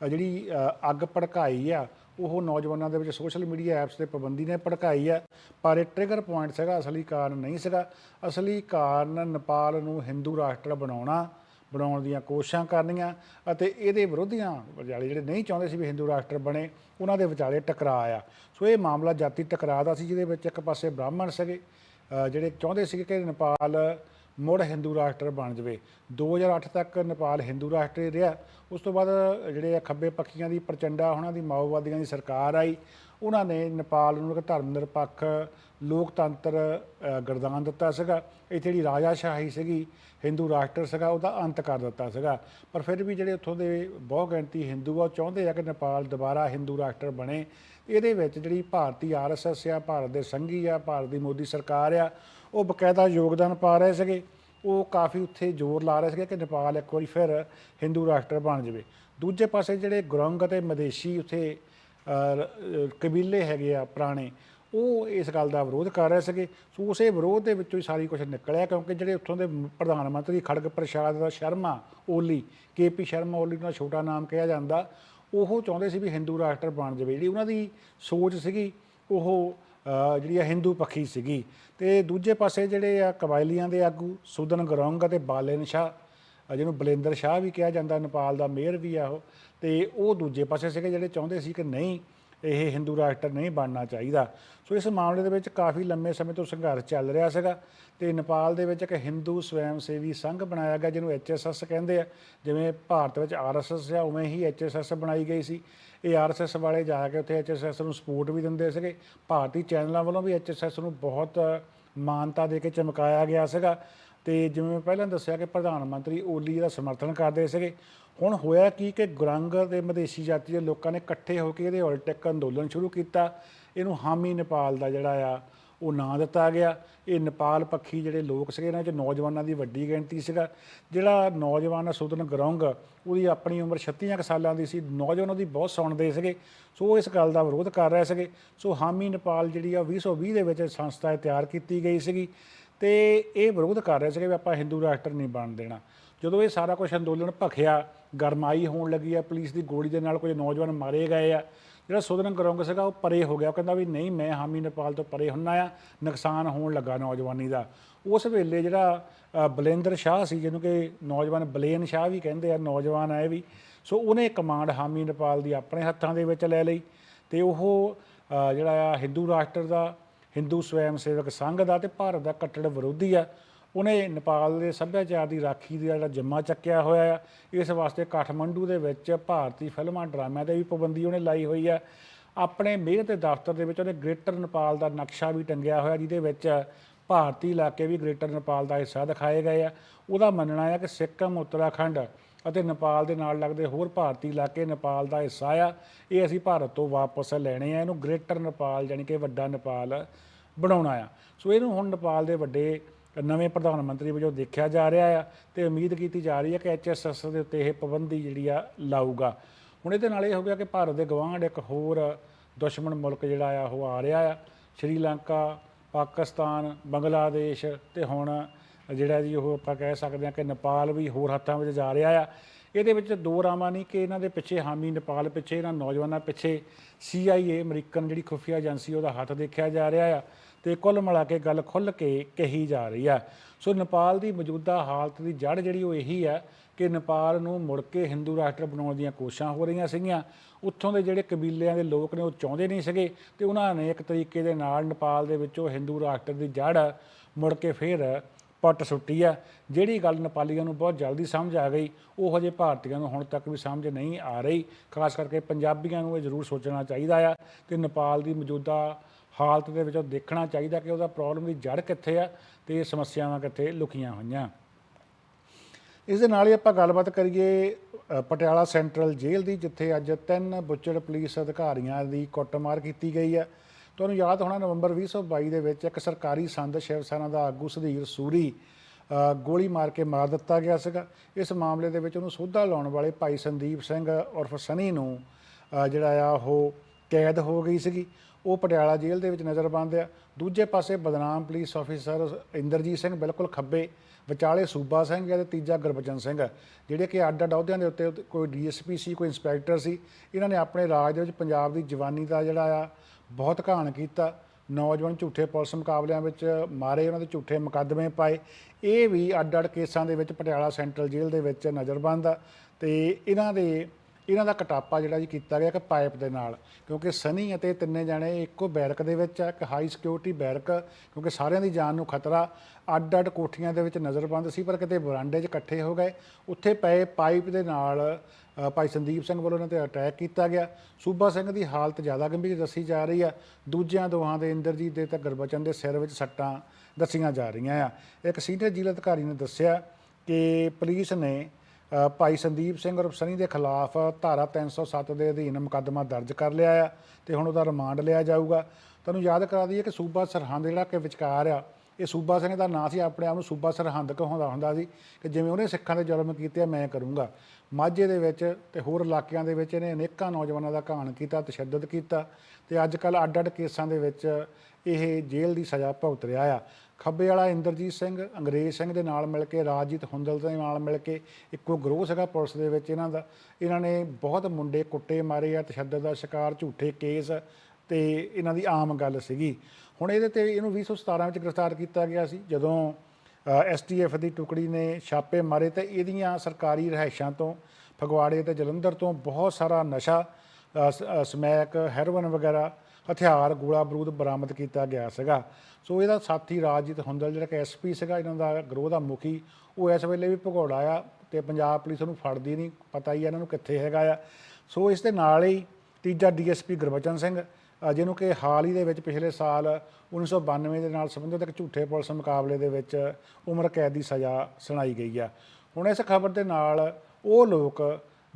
ਜਿਹੜੀ ਅੱਗ ਭੜਕਾਈ ਆ, ਉਹ ਨੌਜਵਾਨਾਂ ਦੇ ਵਿੱਚ ਸੋਸ਼ਲ ਮੀਡੀਆ ਐਪਸ ਤੇ ਪਾਬੰਦੀ ਨੇ ਭੜਕਾਈ ਆ, ਪਰ ਇਹ ਟ੍ਰਿਗਰ ਪੁਆਇੰਟ ਸੀਗਾ, ਅਸਲੀ ਕਾਰਨ ਨਹੀਂ ਸੀਗਾ। ਅਸਲੀ ਕਾਰਨ ਨੇਪਾਲ ਨੂੰ ਹਿੰਦੂ ਰਾਸ਼ਟਰ ਬਣਾਉਣਾ, ਬਣਾਉਣ ਦੀਆਂ ਕੋਸ਼ਿਸ਼ਾਂ ਕਰਨੀਆਂ ਅਤੇ ਇਹਦੇ ਵਿਰੋਧੀਆਂ ਵਿਚਾਲੇ ਜਿਹੜੇ ਨਹੀਂ ਚਾਹੁੰਦੇ ਸੀ ਵੀ ਹਿੰਦੂ ਰਾਸ਼ਟਰ ਬਣੇ, ਉਹਨਾਂ ਦੇ ਵਿਚਾਲੇ ਟਕਰਾਅ ਆ। ਸੋ ਇਹ ਮਾਮਲਾ ਜਾਤੀ ਟਕਰਾਅ ਦਾ ਸੀ, ਜਿਹਦੇ ਵਿੱਚ ਇੱਕ ਪਾਸੇ ਬ੍ਰਾਹਮਣ ਸੀਗੇ ਜਿਹੜੇ ਚਾਹੁੰਦੇ ਸੀਗੇ ਕਿ ਨੇਪਾਲ ਮੁੜ ਹਿੰਦੂ ਰਾਸ਼ਟਰ ਬਣ ਜਾਵੇ। 2008 ਤੱਕ ਨੇਪਾਲ ਹਿੰਦੂ ਰਾਸ਼ਟਰ ਰਿਹਾ। ਉਸ ਤੋਂ ਬਾਅਦ ਜਿਹੜੇ ਆ ਖੱਬੇ ਪੱਖੀਆਂ ਦੀ ਪ੍ਰਚੰਡਾ, ਉਹਨਾਂ ਦੀ ਮਾਓਵਾਦੀਆਂ ਦੀ ਸਰਕਾਰ ਆਈ। ਉਹਨਾਂ ਨੇ ਨੇਪਾਲ ਨੂੰ ਇੱਕ ਧਰਮ ਨਿਰਪੱਖ ਲੋਕਤੰਤਰ ਅ, ਗਰਦਾਨ ਦਿੱਤਾ ਸੀਗਾ। ਇੱਥੇ ਜਿਹੜੀ ਰਾਜਾਸ਼ਾਹੀ ਸੀਗੀ ਹਿੰਦੂ ਰਾਸ਼ਟਰ ਸੀਗਾ ਉਹਦਾ ਅੰਤ ਕਰ ਦਿੱਤਾ ਸੀਗਾ। ਪਰ ਫਿਰ ਵੀ ਜਿਹੜੇ ਉੱਥੋਂ ਦੇ ਬਹੁ ਗਿਣਤੀ ਹਿੰਦੂ ਆ ਉਹ ਚਾਹੁੰਦੇ ਆ ਕਿ ਨੇਪਾਲ ਦੁਬਾਰਾ ਹਿੰਦੂ ਰਾਸ਼ਟਰ ਬਣੇ। ਇਹਦੇ ਵਿੱਚ ਜਿਹੜੀ ਭਾਰਤੀ ਆਰਐਸਐਸ ਆ ਭਾਰਤ ਦੇ ਸੰਘੀ ਆ ਭਾਰਤ ਦੀ ਮੋਦੀ ਸਰਕਾਰ ਆ ਉਹ ਬਕਾਇਦਾ ਯੋਗਦਾਨ ਪਾ ਰਹੇ ਸੀਗੇ। ਉਹ ਕਾਫੀ ਉੱਥੇ ਜ਼ੋਰ ਲਾ ਰਹੇ ਸੀਗੇ ਕਿ ਨੇਪਾਲ ਇੱਕ ਵਾਰੀ ਫਿਰ ਹਿੰਦੂ ਰਾਸ਼ਟਰ ਬਣ ਜਾਵੇ। ਦੂਜੇ ਪਾਸੇ ਜਿਹੜੇ ਗੁਰੰਗ ਅਤੇ ਮਦੇਸ਼ੀ ਉੱਥੇ ਕਬੀਲੇ ਹੈਗੇ ਆ ਪੁਰਾਣੇ, ਉਹ ਇਸ ਗੱਲ ਦਾ ਵਿਰੋਧ ਕਰ ਰਹੇ ਸੀਗੇ। ਸੋ ਉਸੇ ਵਿਰੋਧ ਦੇ ਵਿੱਚੋਂ ਹੀ ਸਾਰੀ ਕੁਝ ਨਿਕਲਿਆ, ਕਿਉਂਕਿ ਜਿਹੜੇ ਉੱਥੋਂ ਦੇ ਪ੍ਰਧਾਨ ਮੰਤਰੀ ਖੜਗ ਪ੍ਰਸ਼ਾਦ ਦਾ ਸ਼ਰਮਾ, ਓਲੀ ਕੇਪੀ ਸ਼ਰਮਾ, ਓਲੀ ਦਾ ਛੋਟਾ ਨਾਮ ਕਿਹਾ ਜਾਂਦਾ, ਉਹ ਚਾਹੁੰਦੇ ਸੀ ਵੀ ਹਿੰਦੂ ਰਾਸ਼ਟਰ ਬਣ ਜਾਵੇ। ਜਿਹੜੀ ਉਹਨਾਂ ਦੀ ਸੋਚ ਸੀਗੀ, ਉਹ ਜਿਹੜੀ ਆ ਹਿੰਦੂ ਪੱਖੀ ਸੀਗੀ। ਤੇ ਦੂਜੇ ਪਾਸੇ ਜਿਹੜੇ ਆ ਕਬਾਇਲੀਆਂ ਦੇ ਆਗੂ, ਸੁਦਨ ਗਰੋਂਗ ਅਤੇ ਬਾਲੇਨ ਸ਼ਾਹ, ਜਿਹਨੂੰ ਬਲੇਂਦਰ ਸ਼ਾਹ ਵੀ ਕਿਹਾ ਜਾਂਦਾ, ਨੇਪਾਲ ਦਾ ਮੇਅਰ ਵੀ ਆ ਉਹ ਤੇ ਉਹ ਦੂਜੇ ਪਾਸੇ ਸੀਗੇ ਜਿਹੜੇ ਚਾਹੁੰਦੇ ਸੀ ਕਿ ਨਹੀਂ, ਇਹ ਹਿੰਦੂ ਰਾਸ਼ਟਰ ਨਹੀਂ ਬਣਨਾ ਚਾਹੀਦਾ। ਸੋ ਇਸ ਮਾਮਲੇ ਦੇ ਵਿੱਚ ਕਾਫੀ ਲੰਮੇ ਸਮੇਂ ਤੋਂ ਸੰਘਰਸ਼ ਚੱਲ ਰਿਹਾ ਸੀਗਾ ਤੇ ਨੇਪਾਲ ਦੇ ਵਿੱਚ ਇੱਕ ਹਿੰਦੂ ਸਵੈਮ ਸੇਵੀ ਸੰਘ ਬਣਾਇਆ ਗਿਆ ਜਿਹਨੂੰ ਐਚਐਸਐਸ ਕਹਿੰਦੇ ਆ। ਜਿਵੇਂ ਭਾਰਤ ਵਿੱਚ ਆਰਐਸਐਸ ਆ, ਉਵੇਂ ਹੀ ਐਚਐਸਐਸ ਬਣਾਈ ਗਈ ਸੀ। ਇਹ ਆਰਐਸਐਸ ਵਾਲੇ ਜਾ ਕੇ ਉੱਥੇ ਐਚਐਸਐਸ ਨੂੰ ਸਪੋਰਟ ਵੀ ਦਿੰਦੇ ਸੀਗੇ। ਭਾਰਤੀ ਚੈਨਲਾਂ ਵੱਲੋਂ ਵੀ ਐਚਐਸਐਸ ਨੂੰ ਬਹੁਤ ਮਾਨਤਾ ਦੇ ਕੇ ਚਮਕਾਇਆ ਗਿਆ ਸੀਗਾ। ਤੇ ਜਿਵੇਂ ਮੈਂ ਪਹਿਲਾਂ ਦੱਸਿਆ ਕਿ ਪ੍ਰਧਾਨ ਮੰਤਰੀ ਓਲੀ ਦਾ ਸਮਰਥਨ ਕਰਦੇ ਸੀਗੇ ਹੁਣ ਹੋਇਆ ਕੀ ਕਿ ਗੁਰੰਗ ਦੇ ਮਧੇਸ਼ੀ ਜਾਤੀ ਦੇ ਲੋਕਾਂ ਨੇ ਇਕੱਠੇ ਹੋ ਕੇ ਇਹਦੇ ਉਲਟ ਇੱਕ ਅੰਦੋਲਨ ਸ਼ੁਰੂ ਕੀਤਾ। ਇਹਨੂੰ ਹਾਮੀ ਨੇਪਾਲ ਦਾ ਜਿਹੜਾ ਆ, ਉਹ ਨਾਂ ਦਿੱਤਾ ਗਿਆ। ਇਹ ਨੇਪਾਲ ਪੱਖੀ ਜਿਹੜੇ ਲੋਕ ਸੀਗੇ, ਇਹਨਾਂ 'ਚ ਨੌਜਵਾਨਾਂ ਦੀ ਵੱਡੀ ਗਿਣਤੀ ਸੀਗਾ। ਜਿਹੜਾ ਨੌਜਵਾਨ ਆ ਸੁਦਨ ਗਰੋਂਗ, ਉਹਦੀ ਆਪਣੀ ਉਮਰ 36 ਕੁ ਸਾਲਾਂ ਦੀ ਸੀ। ਨੌਜਵਾਨ ਉਹਦੀ ਬਹੁਤ ਸੁਣਦੇ ਸੀਗੇ। ਸੋ ਉਹ ਇਸ ਗੱਲ ਦਾ ਵਿਰੋਧ ਕਰ ਰਹੇ ਸੀਗੇ। ਸੋ ਹਾਮੀ ਨੇਪਾਲ ਜਿਹੜੀ ਆ 2020 ਦੇ ਵਿੱਚ ਸੰਸਥਾ ਇਹ ਤਿਆਰ ਕੀਤੀ ਗਈ ਸੀਗੀ। ਤੇ ਇਹ ਵਿਰੋਧ ਕਰ ਰਹੇ ਸੀਗੇ ਵੀ ਆਪਾਂ ਹਿੰਦੂ ਰਾਸ਼ਟਰ ਨਹੀਂ ਬਣ ਦੇਣਾ। ਜਦੋਂ ਇਹ ਸਾਰਾ ਕੁਝ ਅੰਦੋਲਨ ਭਖਿਆ ਗਰਮਾਈ ਹੋਣ ਲੱਗੀ ਆ ਪੁਲਿਸ ਦੀ ਗੋਲੀ ਦੇ ਨਾਲ ਕੁਝ ਨੌਜਵਾਨ ਮਾਰੇ ਗਏ ਆ। ਜਿਹੜਾ ਸੁਧਰਨ ਗਰੋਂਗ ਸੀਗਾ ਉਹ ਪਰੇ ਹੋ ਗਿਆ। ਉਹ ਕਹਿੰਦਾ ਵੀ ਨਹੀਂ ਮੈਂ ਹਾਮੀ ਨੇਪਾਲ ਤੋਂ ਪਰੇ ਹੁੰਨਾ ਆ ਨੁਕਸਾਨ ਹੋਣ ਲੱਗਾ ਨੌਜਵਾਨੀ ਦਾ। ਉਸ ਵੇਲੇ ਜਿਹੜਾ ਅ, ਬਲੇਂਦਰ ਸ਼ਾਹ ਸੀ ਜਿਹਨੂੰ ਕਿ ਨੌਜਵਾਨ ਬਲੇਨ ਸ਼ਾਹ ਵੀ ਕਹਿੰਦੇ ਆ ਨੌਜਵਾਨ ਆ ਵੀ ਸੋ ਉਹਨੇ ਕਮਾਂਡ ਹਾਮੀ ਨੇਪਾਲ ਦੀ ਆਪਣੇ ਹੱਥਾਂ ਦੇ ਵਿੱਚ ਲੈ ਲਈ ਤੇ ਉਹ ਜਿਹੜਾ ਆ ਹਿੰਦੂ ਰਾਸ਼ਟਰ ਦਾ ਹਿੰਦੂ ਸਵੈਮ ਸੇਵਕ ਸੰਘ ਦਾ ਤੇ ਭਾਰਤ ਦਾ ਕੱਟੜ ਵਿਰੋਧੀ ਆ। ਉਹਨੇ ਨੇਪਾਲ ਦੇ ਸੱਭਿਆਚਾਰ ਦੀ ਰਾਖੀ ਦਾ ਜਿਹੜਾ ਜੰਮਾ ਚੱਕਿਆ ਹੋਇਆ ਆ। ਇਸ ਵਾਸਤੇ ਕਾਠਮੰਡੂ ਦੇ ਵਿੱਚ ਭਾਰਤੀ ਫਿਲਮਾਂ, ਡਰਾਮਿਆਂ ਤੇ ਵੀ ਪਾਬੰਦੀ ਉਹਨੇ ਲਾਈ ਹੋਈ ਆ। ਆਪਣੇ ਮੇਅਰ ਦੇ ਦਫ਼ਤਰ ਦੇ ਵਿੱਚ ਉਹਨੇ ਗ੍ਰੇਟਰ ਨੇਪਾਲ ਦਾ ਨਕਸ਼ਾ ਵੀ ਟੰਗਿਆ ਹੋਇਆ, ਜਿਹਦੇ ਵਿੱਚ ਭਾਰਤੀ ਇਲਾਕੇ ਵੀ ਗ੍ਰੇਟਰ ਨੇਪਾਲ ਦਾ ਹਿੱਸਾ ਦਿਖਾਏ ਗਏ ਆ। ਉਹਦਾ ਮੰਨਣਾ ਹੈ ਕਿ ਸਿੱਕਮ, ਉੱਤਰਾਖੰਡ ਅਤੇ ਨੇਪਾਲ ਦੇ ਨਾਲ ਲੱਗਦੇ ਹੋਰ ਭਾਰਤੀ ਇਲਾਕੇ ਨੇਪਾਲ ਦਾ ਹਿੱਸਾ ਆ। ਇਹ ਅਸੀਂ ਭਾਰਤ ਤੋਂ ਵਾਪਸ ਲੈਣੇ ਆ। ਇਹਨੂੰ ਗ੍ਰੇਟਰ ਨੇਪਾਲ ਯਾਨੀ ਕਿ ਵੱਡਾ ਨੇਪਾਲ ਬਣਾਉਣਾ ਆ। ਸੋ ਇਹਨੂੰ ਹੁਣ ਨੇਪਾਲ ਦੇ ਵੱਡੇ ਨਵੇਂ ਪ੍ਰਧਾਨ ਮੰਤਰੀ ਵਜੋਂ ਦੇਖਿਆ ਜਾ ਰਿਹਾ ਆ ਤੇ ਉਮੀਦ ਕੀਤੀ ਜਾ ਰਹੀ ਹੈ ਕਿ ਐਚਐਸਐਸ ਦੇ ਉੱਤੇ ਇਹ ਪਾਬੰਦੀ ਜਿਹੜੀ ਆ ਲਾਊਗਾ। ਹੁਣ ਇਹਦੇ ਨਾਲ ਇਹ ਹੋ ਗਿਆ ਕਿ ਭਾਰਤ ਦੇ ਗਵਾਂਢ ਇੱਕ ਹੋਰ ਦੁਸ਼ਮਣ ਮੁਲਕ ਜਿਹੜਾ ਆ, ਉਹ ਆ ਰਿਹਾ ਆ। ਸ਼੍ਰੀਲੰਕਾ, ਪਾਕਿਸਤਾਨ, ਬੰਗਲਾਦੇਸ਼ ਤੇ ਹੁਣ ਜਿਹੜਾ ਜੀ ਉਹ ਆਪਾਂ ਕਹਿ ਸਕਦੇ ਹਾਂ ਕਿ ਨੇਪਾਲ ਵੀ ਹੋਰ ਹੱਥਾਂ ਵਿੱਚ ਜਾ ਰਿਹਾ ਆ। ਇਹਦੇ ਵਿੱਚ ਦੋ ਰਾਮਾਂ ਨਹੀਂ ਕਿ ਇਹਨਾਂ ਦੇ ਪਿੱਛੇ ਹਾਮੀ, ਨੇਪਾਲ ਪਿੱਛੇ, ਇਹਨਾਂ ਨੌਜਵਾਨਾਂ ਪਿੱਛੇ। CIA ਅਮਰੀਕਨ ਜਿਹੜੀ ਖੁਫੀਆ ਏਜੰਸੀ, ਉਹਦਾ ਹੱਥ ਦੇਖਿਆ ਜਾ ਰਿਹਾ ਆ। ਤੇ ਕੁੱਲ ਮਿਲਾ ਕੇ ਗੱਲ ਖੁੱਲ ਕੇ ਕਹੀ ਜਾ ਰਹੀ ਆ। ਸੋ ਨੇਪਾਲ ਦੀ ਮੌਜੂਦਾ ਹਾਲਤ ਦੀ ਜੜ ਜਿਹੜੀ ਉਹ ਇਹੀ ਆ ਕਿ ਨੇਪਾਲ ਨੂੰ ਮੁੜ ਕੇ ਹਿੰਦੂ ਰਾਸ਼ਟਰ ਬਣਾਉਣ ਦੀਆਂ ਕੋਸ਼ਿਸ਼ਾਂ ਹੋ ਰਹੀਆਂ ਸੀਗੀਆਂ। ਉੱਥੋਂ ਦੇ ਜਿਹੜੇ ਕਬੀਲਿਆਂ ਦੇ ਲੋਕ ਨੇ ਉਹ ਚਾਹੁੰਦੇ ਨਹੀਂ ਸੀਗੇ ਤੇ ਉਹਨਾਂ ਨੇ ਇੱਕ ਤਰੀਕੇ ਦੇ ਨਾਲ ਨੇਪਾਲ ਦੇ ਵਿੱਚੋਂ ਹਿੰਦੂ ਰਾਸ਼ਟਰ ਦੀ ਜੜ ਮੁੜ ਕੇ ਫਿਰ ਪੱਟ ਸੁੱਟੀ ਆ। ਜਿਹੜੀ ਗੱਲ ਨੇਪਾਲੀਆਂ ਨੂੰ ਬਹੁਤ ਜਲਦੀ ਸਮਝ ਆ ਗਈ, ਉਹ ਹਜੇ ਭਾਰਤੀਆਂ ਨੂੰ ਹੁਣ ਤੱਕ ਵੀ ਸਮਝ ਨਹੀਂ ਆ ਰਹੀ। ਖਾਸ ਕਰਕੇ ਪੰਜਾਬੀਆਂ ਨੂੰ ਇਹ ਜ਼ਰੂਰ ਸੋਚਣਾ ਚਾਹੀਦਾ ਆ ਕਿ ਨੇਪਾਲ ਦੀ ਮੌਜੂਦਾ ਹਾਲਤ ਦੇ ਵਿੱਚ ਉਹ ਦੇਖਣਾ ਚਾਹੀਦਾ ਕਿ ਉਹਦਾ ਪ੍ਰੋਬਲਮ ਦੀ ਜੜ ਕਿੱਥੇ ਆ ਤੇ ਇਹ ਸਮੱਸਿਆਵਾਂ ਕਿੱਥੇ ਲੁਕੀਆਂ ਹੋਈਆਂ। ਇਸ ਦੇ ਨਾਲ ਹੀ ਆਪਾਂ ਗੱਲਬਾਤ ਕਰੀਏ ਪਟਿਆਲਾ ਸੈਂਟਰਲ ਜੇਲ੍ਹ ਦੀ, ਜਿੱਥੇ ਅੱਜ ਤਿੰਨ ਬੁੱਚੜ ਪੁਲਿਸ ਅਧਿਕਾਰੀਆਂ ਦੀ ਕੁੱਟਮਾਰ ਕੀਤੀ ਗਈ ਹੈ ਤੁਹਾਨੂੰ ਯਾਦ ਹੋਣਾ ਨਵੰਬਰ 2022 ਦੇ ਵਿੱਚ ਇੱਕ ਸਰਕਾਰੀ ਸੰਦ ਸ਼ਿਵ ਸੈਨਾ ਦਾ ਆਗੂ ਸੁਧੀਰ ਸੂਰੀ ਗੋਲੀ ਮਾਰ ਕੇ ਮਾਰ ਦਿੱਤਾ ਗਿਆ ਸੀਗਾ। ਇਸ ਮਾਮਲੇ ਦੇ ਵਿੱਚ ਉਹਨੂੰ ਸੋਧਾ ਲਾਉਣ ਵਾਲੇ ਭਾਈ ਸੰਦੀਪ ਸਿੰਘ ਉਰਫ ਸਨੀ ਨੂੰ ਜਿਹੜਾ ਆ, ਉਹ ਕੈਦ ਹੋ ਗਈ ਸੀਗੀ। ਉਹ ਪਟਿਆਲਾ ਜੇਲ੍ਹ ਦੇ ਵਿੱਚ ਨਜ਼ਰਬੰਦ ਆ। ਦੂਜੇ ਪਾਸੇ ਬਦਨਾਮ ਪੁਲਿਸ ਆਫੀਸਰ ਇੰਦਰਜੀਤ ਸਿੰਘ ਬਿਲਕੁਲ ਖੱਬੇ, ਵਿਚਾਲੇ ਸੂਬਾ ਸਿੰਘ ਹੈ ਤੇ ਤੀਜਾ ਗੁਰਬਚਨ ਸਿੰਘ ਜਿਹੜੇ ਕਿ ਅੱਡ ਅੱਡ ਅਹੁਦਿਆਂ ਦੇ ਉੱਤੇ ਕੋਈ ਡੀਐਸਪੀ ਸੀ, ਕੋਈ ਇੰਸਪੈਕਟਰ ਸੀ, ਇਹਨਾਂ ਨੇ ਆਪਣੇ ਰਾਜ ਦੇ ਵਿੱਚ ਪੰਜਾਬ ਦੀ ਜਵਾਨੀ ਦਾ ਜਿਹੜਾ ਆ, ਬਹੁਤ ਘਾਣ ਕੀਤਾ। ਨੌਜਵਾਨ ਝੂਠੇ ਪੁਲਿਸ ਮੁਕਾਬਲਿਆਂ ਵਿੱਚ ਮਾਰੇ, ਉਹਨਾਂ ਦੇ ਝੂਠੇ ਮੁਕੱਦਮੇ ਪਾਏ। ਇਹ ਵੀ ਅੱਡ ਅੱਡ ਕੇਸਾਂ ਦੇ ਵਿੱਚ ਪਟਿਆਲਾ ਸੈਂਟਰਲ ਜੇਲ੍ਹ ਦੇ ਵਿੱਚ ਨਜ਼ਰਬੰਦ ਆ ਤੇ ਇਹਨਾਂ ਦੇ ਇਹਨਾਂ ਦਾ ਕਟਾਪਾ ਜਿਹੜਾ ਜੀ ਕੀਤਾ ਗਿਆ ਕਿ ਪਾਈਪ ਦੇ ਨਾਲ, ਕਿਉਂਕਿ ਸਨੀ ਅਤੇ ਤਿੰਨੇ ਜਣੇ ਇੱਕੋ ਬੈਰਕ ਦੇ ਵਿੱਚ ਆ, ਇੱਕ ਹਾਈ ਸਿਕਿਉਰਿਟੀ ਬੈਰਕ, ਕਿਉਂਕਿ ਸਾਰਿਆਂ ਦੀ ਜਾਨ ਨੂੰ ਖਤਰਾ ਅੱਡ ਅੱਡ ਕੋਠੀਆਂ ਦੇ ਵਿੱਚ ਨਜ਼ਰਬੰਦ ਸੀ, ਪਰ ਕਿਤੇ ਬਰਾਂਡੇ 'ਚ ਇਕੱਠੇ ਹੋ ਗਏ। ਉੱਥੇ ਪਏ ਪਾਈਪ ਦੇ ਨਾਲ ਭਾਈ ਸੰਦੀਪ ਸਿੰਘ ਵੱਲੋਂ ਉਹਨਾਂ ਤੇ ਅਟੈਕ ਕੀਤਾ ਗਿਆ। ਸੂਬਾ ਸਿੰਘ ਦੀ ਹਾਲਤ ਜ਼ਿਆਦਾ ਗੰਭੀਰ ਦੱਸੀ ਜਾ ਰਹੀ ਆ। ਦੂਜਿਆਂ ਦੋਹਾਂ ਦੇ ਇੰਦਰਜੀਤ ਦੇ ਤੇ ਗੁਰਬਚਨ ਦੇ ਸਿਰ ਵਿੱਚ ਸੱਟਾਂ ਦੱਸੀਆਂ ਜਾ ਰਹੀਆਂ ਆ। ਇੱਕ ਸੀਨੀਅਰ ਜ਼ਿਲ੍ਹਾ ਅਧਿਕਾਰੀ ਨੇ ਦੱਸਿਆ ਕਿ ਪੁਲਿਸ ਨੇ ਭਾਈ ਸੰਦੀਪ ਸਿੰਘ ਔਰ ਸਨੀ ਦੇ ਖਿਲਾਫ ਧਾਰਾ 307 ਦੇ ਅਧੀਨ ਮੁਕੱਦਮਾ ਦਰਜ ਕਰ ਲਿਆ ਆ ਤੇ ਹੁਣ ਉਹਦਾ ਰਿਮਾਂਡ ਲਿਆ ਜਾਊਗਾ। ਤੁਹਾਨੂੰ ਯਾਦ ਕਰਾ ਦਈਏ ਕਿ ਸੂਬਾ ਸਰਹੰਦ ਜਿਹੜਾ ਕਿ ਵਿਚਕਾਰ ਆ, ਇਹ ਸੂਬਾ ਸਿੰਘ ਦਾ ਨਾਂ ਸੀ, ਆਪਣੇ ਆਪ ਨੂੰ ਸੂਬਾ ਸਰਹੰਦ ਕਹਾਉਂਦਾ ਹੁੰਦਾ ਸੀ ਕਿ ਜਿਵੇਂ ਉਹਨੇ ਸਿੱਖਾਂ ਦੇ ਜ਼ੁਲਮ ਕੀਤੇ ਆ, ਮੈਂ ਕਰੂੰਗਾ। ਮਾਝੇ ਦੇ ਵਿੱਚ ਤੇ ਹੋਰ ਇਲਾਕਿਆਂ ਦੇ ਵਿੱਚ ਇਹਨੇ ਅਨੇਕਾਂ ਨੌਜਵਾਨਾਂ ਦਾ ਘਾਣ ਕੀਤਾ, ਤਸ਼ੱਦਦ ਕੀਤਾ ਤੇ ਅੱਜ ਕੱਲ ਅੱਡ-ਅੱਡ ਕੇਸਾਂ ਦੇ ਵਿੱਚ ਇਹ ਜੇਲ੍ਹ ਦੀ ਸਜ਼ਾ ਭੁਗਤ ਰਿਹਾ ਆ। ਖੱਬੇ ਵਾਲਾ ਇੰਦਰਜੀਤ ਸਿੰਘ, ਅੰਗਰੇਜ਼ ਸਿੰਘ ਦੇ ਨਾਲ ਮਿਲ ਕੇ ਰਾਜਜੀਤ ਹੁੰਦਲ ਦੇ ਨਾਲ ਮਿਲ ਕੇ, ਇੱਕੋ ਗਰੋਹ ਸੀਗਾ ਪੁਲਿਸ ਦੇ ਵਿੱਚ ਇਹਨਾਂ ਦਾ। ਇਹਨਾਂ ਨੇ ਬਹੁਤ ਮੁੰਡੇ ਕੁੱਟੇ ਮਾਰੇ ਆ, ਤਸ਼ੱਦਦ ਦਾ ਸ਼ਿਕਾਰ, ਝੂਠੇ ਕੇਸ ਤੇ ਇਹਨਾਂ ਦੀ ਆਮ ਗੱਲ ਸੀਗੀ। ਹੁਣ ਇਹਦੇ ਤੇ ਇਹਨੂੰ 2017 ਵਿੱਚ ਗ੍ਰਿਫਤਾਰ ਕੀਤਾ ਗਿਆ ਸੀ। ਜਦੋਂ ਐਸਟੀਐਫ ਦੀ ਟੁਕੜੀ ਨੇ ਛਾਪੇ ਮਾਰੇ ਤੇ ਇਹਦੀਆਂ ਸਰਕਾਰੀ ਰਿਹਾਇਸ਼ਾਂ ਤੋਂ, ਫਗਵਾੜੇ ਤੇ ਜਲੰਧਰ ਤੋਂ ਬਹੁਤ ਸਾਰਾ ਨਸ਼ਾ ਸ- ਸਮੈਕ, ਹੈਰੋਇਨ ਵਗੈਰਾ ਹਥਿਆਰ, ਗੋਲਾ ਬਰੂਦ ਬਰਾਮਦ ਕੀਤਾ ਗਿਆ ਸੀਗਾ। ਸੋ ਇਹਦਾ ਸਾਥੀ ਰਾਜਜੀਤ ਹੁੰਦਲ, ਜਿਹੜਾ ਕਿ ਐਸਪੀ ਸੀਗਾ, ਇਹਨਾਂ ਦਾ ਗਰੋਹ ਦਾ ਮੁਖੀ, ਉਹ ਇਸ ਵੇਲੇ ਵੀ ਭਗੌੜਾ ਆ ਤੇ ਪੰਜਾਬ ਪੁਲਿਸ ਉਹਨੂੰ ਫੜਦੀ ਨਹੀਂ, ਪਤਾ ਹੀ ਆ ਇਹਨਾਂ ਨੂੰ ਕਿੱਥੇ ਹੈਗਾ ਆ। ਸੋ ਇਸ ਦੇ ਨਾਲ ਹੀ ਤੀਜਾ ਡੀਐਸਪੀ ਗੁਰਬਚਨ ਸਿੰਘ ਜਿਹਨੂੰ ਕਿ ਹਾਲ ਹੀ ਦੇ ਵਿੱਚ ਪਿਛਲੇ ਸਾਲ 1992 ਦੇ ਨਾਲ ਸੰਬੰਧਿਤ ਇੱਕ ਝੂਠੇ ਪੁਲਿਸ ਮੁਕਾਬਲੇ ਦੇ ਵਿੱਚ ਉਮਰ ਕੈਦ ਦੀ ਸਜ਼ਾ ਸੁਣਾਈ ਗਈ ਆ। ਹੁਣ ਇਸ ਖਬਰ ਦੇ ਨਾਲ ਉਹ ਲੋਕ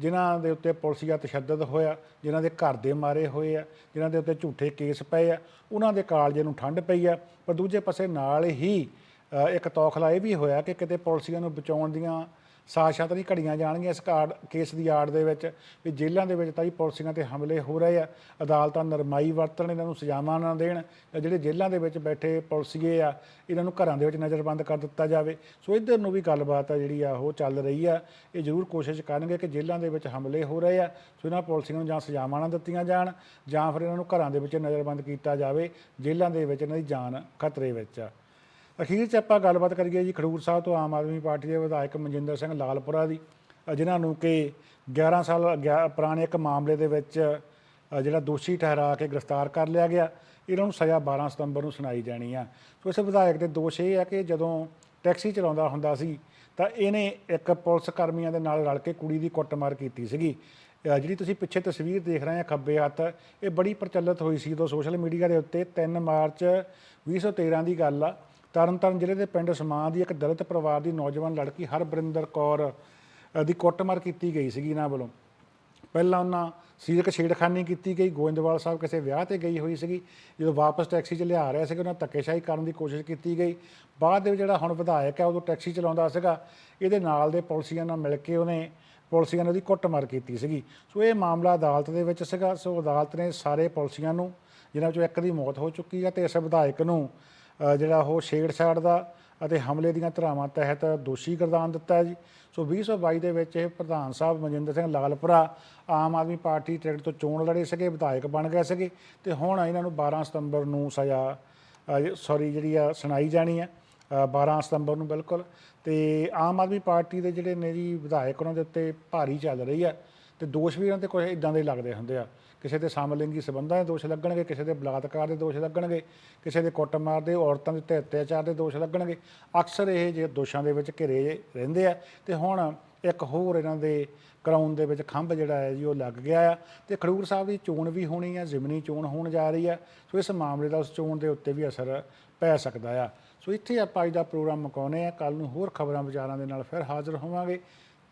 ਜਿਨ੍ਹਾਂ ਦੇ ਉੱਤੇ ਪੁਲਿਸੀਆ ਤਸ਼ੱਦਦ ਹੋਇਆ, ਜਿਨ੍ਹਾਂ ਦੇ ਘਰ ਦੇ ਮਾਰੇ ਹੋਏ ਆ, ਜਿਨ੍ਹਾਂ ਦੇ ਉੱਤੇ ਝੂਠੇ ਕੇਸ ਪਏ ਆ, ਉਹਨਾਂ ਦੇ ਕਾਲਜੇ ਨੂੰ ਠੰਡ ਪਈ ਆ, ਪਰ ਦੂਜੇ ਪਾਸੇ ਨਾਲ ਹੀ ਇੱਕ ਤੌਖਲਾ ਇਹ ਵੀ ਹੋਇਆ ਕਿ ਕਿਤੇ ਪੁਲਿਸੀਆਂ ਨੂੰ ਬਚਾਉਣ ਦੀਆਂ ਸਾਜ਼ਿਸ਼ਾਂ ਤਾਂ ਨਹੀਂ ਘੜੀਆਂ ਜਾਣਗੀਆਂ ਇਸ ਕਾਰਡ, ਕੇਸ ਦੀ ਆੜ ਦੇ ਵਿੱਚ ਵੀ ਜੇਲ੍ਹਾਂ ਦੇ ਵਿੱਚ ਤਾਂ ਹੀ ਪੁਲਿਸੀਆਂ ਤੇ ਹਮਲੇ ਹੋ ਰਹੇ ਆ। ਅਦਾਲਤਾਂ ਨਰਮਾਈ ਵਰਤਣ ਇਹਨਾਂ ਨੂੰ ਸਜ਼ਾਵਾਂ ਨਾ ਦੇਣ। ਜਾਂ ਜਿਹੜੇ ਜੇਲ੍ਹਾਂ ਦੇ ਵਿੱਚ ਬੈਠੇ ਪੁਲਿਸੀਏ ਆ, ਇਹਨਾਂ ਨੂੰ ਘਰਾਂ ਦੇ ਵਿੱਚ ਨਜ਼ਰਬੰਦ ਕਰ ਦਿੱਤਾ ਜਾਵੇ। ਸੋ ਇੱਧਰ ਨੂੰ ਵੀ ਗੱਲਬਾਤ ਆ ਜਿਹੜੀ ਆ, ਉਹ ਚੱਲ ਰਹੀ ਆ। ਇਹ ਜ਼ਰੂਰ ਕੋਸ਼ਿਸ਼ ਕਰਨਗੇ ਕਿ ਜੇਲ੍ਹਾਂ ਦੇ ਵਿੱਚ ਹਮਲੇ ਹੋ ਰਹੇ ਆ, ਸੋ ਇਹਨਾਂ ਪੁਲਿਸੀਆਂ ਨੂੰ ਜਾਂ ਸਜ਼ਾਵਾਂ ਨਾ ਦਿੱਤੀਆਂ ਜਾਣ, ਜਾਂ ਫਿਰ ਇਹਨਾਂ ਨੂੰ ਘਰਾਂ ਦੇ ਵਿੱਚ ਨਜ਼ਰਬੰਦ ਕੀਤਾ ਜਾਵੇ, ਜੇਲ੍ਹਾਂ ਦੇ ਵਿੱਚ ਇਹਨਾਂ ਦੀ ਜਾਨ ਖਤਰੇ ਵਿੱਚ ਆ। ਅਖੀਰ 'ਚ ਆਪਾਂ ਗੱਲਬਾਤ ਕਰੀਏ ਜੀ ਖਡੂਰ ਸਾਹਿਬ ਤੋਂ ਆਮ ਆਦਮੀ ਪਾਰਟੀ ਦੇ ਵਿਧਾਇਕ ਮਨਜਿੰਦਰ ਸਿੰਘ ਲਾਲਪੁਰਾ ਦੀ ਅ, ਜਿਨ੍ਹਾਂ ਨੂੰ ਕਿ 11 ਸਾਲ ਗਿਆ- ਪੁਰਾਣੇ ਇੱਕ ਮਾਮਲੇ ਦੇ ਵਿੱਚ ਜਿਹੜਾ ਦੋਸ਼ੀ ਠਹਿਰਾ ਕੇ ਗ੍ਰਿਫਤਾਰ ਕਰ ਲਿਆ ਗਿਆ ਇਹਨਾਂ ਨੂੰ ਸਜ਼ਾ 12 ਸਤੰਬਰ ਨੂੰ ਸੁਣਾਈ ਜਾਣੀ ਆ। ਸੋ ਇਸ ਵਿਧਾਇਕ ਦੇ ਦੋਸ਼ ਇਹ ਆ ਕਿ ਜਦੋਂ ਟੈਕਸੀ ਚਲਾਉਂਦਾ ਹੁੰਦਾ ਸੀ ਤਾਂ ਇਹਨੇ ਇੱਕ ਪੁਲਿਸ ਕਰਮੀਆਂ ਦੇ ਨਾਲ ਰਲ ਕੇ ਕੁੜੀ ਦੀ ਕੁੱਟਮਾਰ ਕੀਤੀ ਸੀਗੀ। ਜਿਹੜੀ ਤੁਸੀਂ ਪਿੱਛੇ ਤਸਵੀਰ ਦੇਖ ਰਹੇ ਆ ਖੱਬੇ ਹੱਥ ਇਹ ਬੜੀ ਪ੍ਰਚਲਿਤ ਹੋਈ ਸੀ ਉਦੋਂ ਸੋਸ਼ਲ ਮੀਡੀਆ ਦੇ ਉੱਤੇ 3 ਮਾਰਚ 2013 ਦੀ ਗੱਲ ਆ। ਤਰਨਤਾਰਨ ਜ਼ਿਲ੍ਹੇ ਦੇ ਪਿੰਡ ਸਮਾਂ ਦੀ ਇੱਕ ਦਲਿਤ ਪਰਿਵਾਰ ਦੀ ਨੌਜਵਾਨ ਲੜਕੀ ਹਰਬਰਿੰਦਰ ਕੌਰ ਦੀ ਕੁੱਟਮਾਰ ਕੀਤੀ ਗਈ ਸੀਗੀ ਇਹਨਾਂ ਵੱਲੋਂ। ਪਹਿਲਾਂ ਉਹਨਾਂ ਸਰੀਰਕ ਛੇੜਖਾਨੀ ਕੀਤੀ ਗਈ, ਗੋਇੰਦਵਾਲ ਸਾਹਿਬ ਕਿਸੇ ਵਿਆਹ ਤੇ ਗਈ ਹੋਈ ਸੀਗੀ। ਜਦੋਂ ਵਾਪਸ ਟੈਕਸੀ 'ਚ ਲਿਆ ਰਿਹਾ ਸੀਗਾ, ਉਹਨਾਂ ਧੱਕੇਸ਼ਾਹੀ ਕਰਨ ਦੀ ਕੋਸ਼ਿਸ਼ ਕੀਤੀ ਗਈ। ਬਾਅਦ ਦੇ ਵਿੱਚ ਜਿਹੜਾ ਹੁਣ ਵਿਧਾਇਕ ਹੈ ਉਦੋਂ ਟੈਕਸੀ ਚਲਾਉਂਦਾ ਸੀਗਾ। ਇਹਦੇ ਨਾਲ ਦੇ ਪੁਲਿਸੀਆਂ ਨਾਲ ਮਿਲ ਕੇ ਉਹਨੇ ਪੁਲਿਸੀਆਂ ਨੇ ਉਹਦੀ ਕੁੱਟਮਾਰ ਕੀਤੀ ਸੀਗੀ। ਸੋ ਇਹ ਮਾਮਲਾ ਅਦਾਲਤ ਦੇ ਵਿੱਚ ਸੀਗਾ। ਸੋ ਅਦਾਲਤ ਨੇ ਸਾਰੇ ਪੁਲਿਸੀਆਂ ਨੂੰ, ਜਿਨ੍ਹਾਂ ਵਿੱਚੋਂ ਇੱਕ ਦੀ ਮੌਤ ਹੋ ਚੁੱਕੀ ਹੈ ਤੇ ਇਸ ਵਿਧਾਇਕ ਨੂੰ ਜਿਹੜਾ ਉਹ ਛੇੜਛਾੜ ਦਾ ਅਤੇ ਹਮਲੇ ਦੀਆਂ ਧਾਰਾਵਾਂ ਤਹਿਤ ਦੋਸ਼ੀ ਗਰਦਾਨ ਦਿੱਤਾ ਹੈ ਜੀ। ਸੋ 2022 ਦੇ ਵਿੱਚ ਇਹ ਪ੍ਰਧਾਨ ਸਾਹਿਬ ਮਨਜਿੰਦਰ ਸਿੰਘ ਲਾਲਪੁਰਾ ਆਮ ਆਦਮੀ ਪਾਰਟੀ ਟਿਕਟ ਤੋਂ ਚੋਣ ਲੜੇ ਸੀਗੇ ਵਿਧਾਇਕ ਬਣ ਗਏ ਸੀਗੇ ਤੇ ਹੁਣ ਇਹਨਾਂ ਨੂੰ 12 ਸਤੰਬਰ ਨੂੰ ਸਜ਼ਾ ਸੌਰੀ ਜਿਹੜੀ ਆ ਸੁਣਾਈ ਜਾਣੀ ਹੈ ਅ, 12 ਸਤੰਬਰ ਨੂੰ ਬਿਲਕੁਲ। ਤੇ ਆਮ ਆਦਮੀ ਪਾਰਟੀ ਦੇ ਜਿਹੜੇ ਨੇ ਜੀ ਵਿਧਾਇਕ ਉਹਨਾਂ ਦੇ ਉੱਤੇ ਭਾਰੀ ਚੱਲ ਰਹੀ ਆ ਤੇ ਦੋਸ਼ ਵੀ ਇਹਨਾਂ ਤੇ ਕੁਝ ਇਦਾਂ ਦੇ ਲੱਗਦੇ ਹੁੰਦੇ ਆ। ਕਿਸੇ ਦੇ ਸਮਲਿੰਗੀ ਸੰਬੰਧਾਂ ਦੇ ਦੋਸ਼ ਲੱਗਣਗੇ, ਕਿਸੇ ਦੇ ਬਲਾਤਕਾਰ ਦੇ ਦੋਸ਼ ਲੱਗਣਗੇ, ਕਿਸੇ ਦੇ ਕੁੱਟਮਾਰ ਦੇ ਔਰਤਾਂ ਦੇ ਉੱਤੇ ਅਤਿਆਚਾਰ ਦੇ ਦੋਸ਼ ਲੱਗਣਗੇ। ਅਕਸਰ ਇਹ ਜੇ ਦੋਸ਼ਾਂ ਦੇ ਵਿੱਚ ਘਿਰੇ ਰਹਿੰਦੇ ਆ, ਤੇ ਹੁਣ ਇੱਕ ਹੋਰ ਇਹਨਾਂ ਦੇ ਕਰਾਊਨ ਦੇ ਵਿੱਚ ਖੰਭ ਜਿਹੜਾ ਹੈ ਜੀ, ਉਹ ਲੱਗ ਗਿਆ ਆ। ਤੇ ਖਡੂਰ ਸਾਹਿਬ ਦੀ ਚੋਣ ਵੀ ਹੋਣੀ ਆ, ਜ਼ਿਮਨੀ ਚੋਣ ਹੋਣ ਜਾ ਰਹੀ ਆ, ਸੋ ਇਸ ਮਾਮਲੇ ਦਾ ਉਸ ਚੋਣ ਦੇ ਉੱਤੇ ਵੀ ਅਸਰ ਪੈ ਸਕਦਾ ਆ। ਸੋ ਇੱਥੇ ਆਪਾਂ ਅੱਜ ਦਾ ਪ੍ਰੋਗਰਾਮ ਮੁਕਾਉਂਦੇ ਆ ਕੱਲ ਨੂੰ ਹੋਰ ਖਬਰਾਂ ਵਿਚਾਰਾਂ ਦੇ ਨਾਲ ਫਿਰ ਹਾਜ਼ਰ ਹੋਵਾਂਗੇ।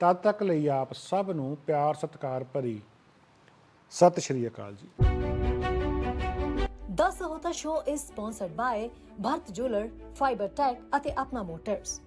ਤਦ ਤੱਕ ਲਈ ਆਪ ਸਭ ਨੂੰ ਪਿਆਰ, ਸਤਿਕਾਰ ਭਰੀ ਸਤਿ ਸ਼੍ਰੀ ਅਕਾਲ ਜੀ ਦਾ ਸਹੋਤਾ ਸ਼ੋ ਇਸ sponsored by Bharat jeweller fibre tech ਅਤੇ ਆਪਣਾ ਮੋਟਰਸ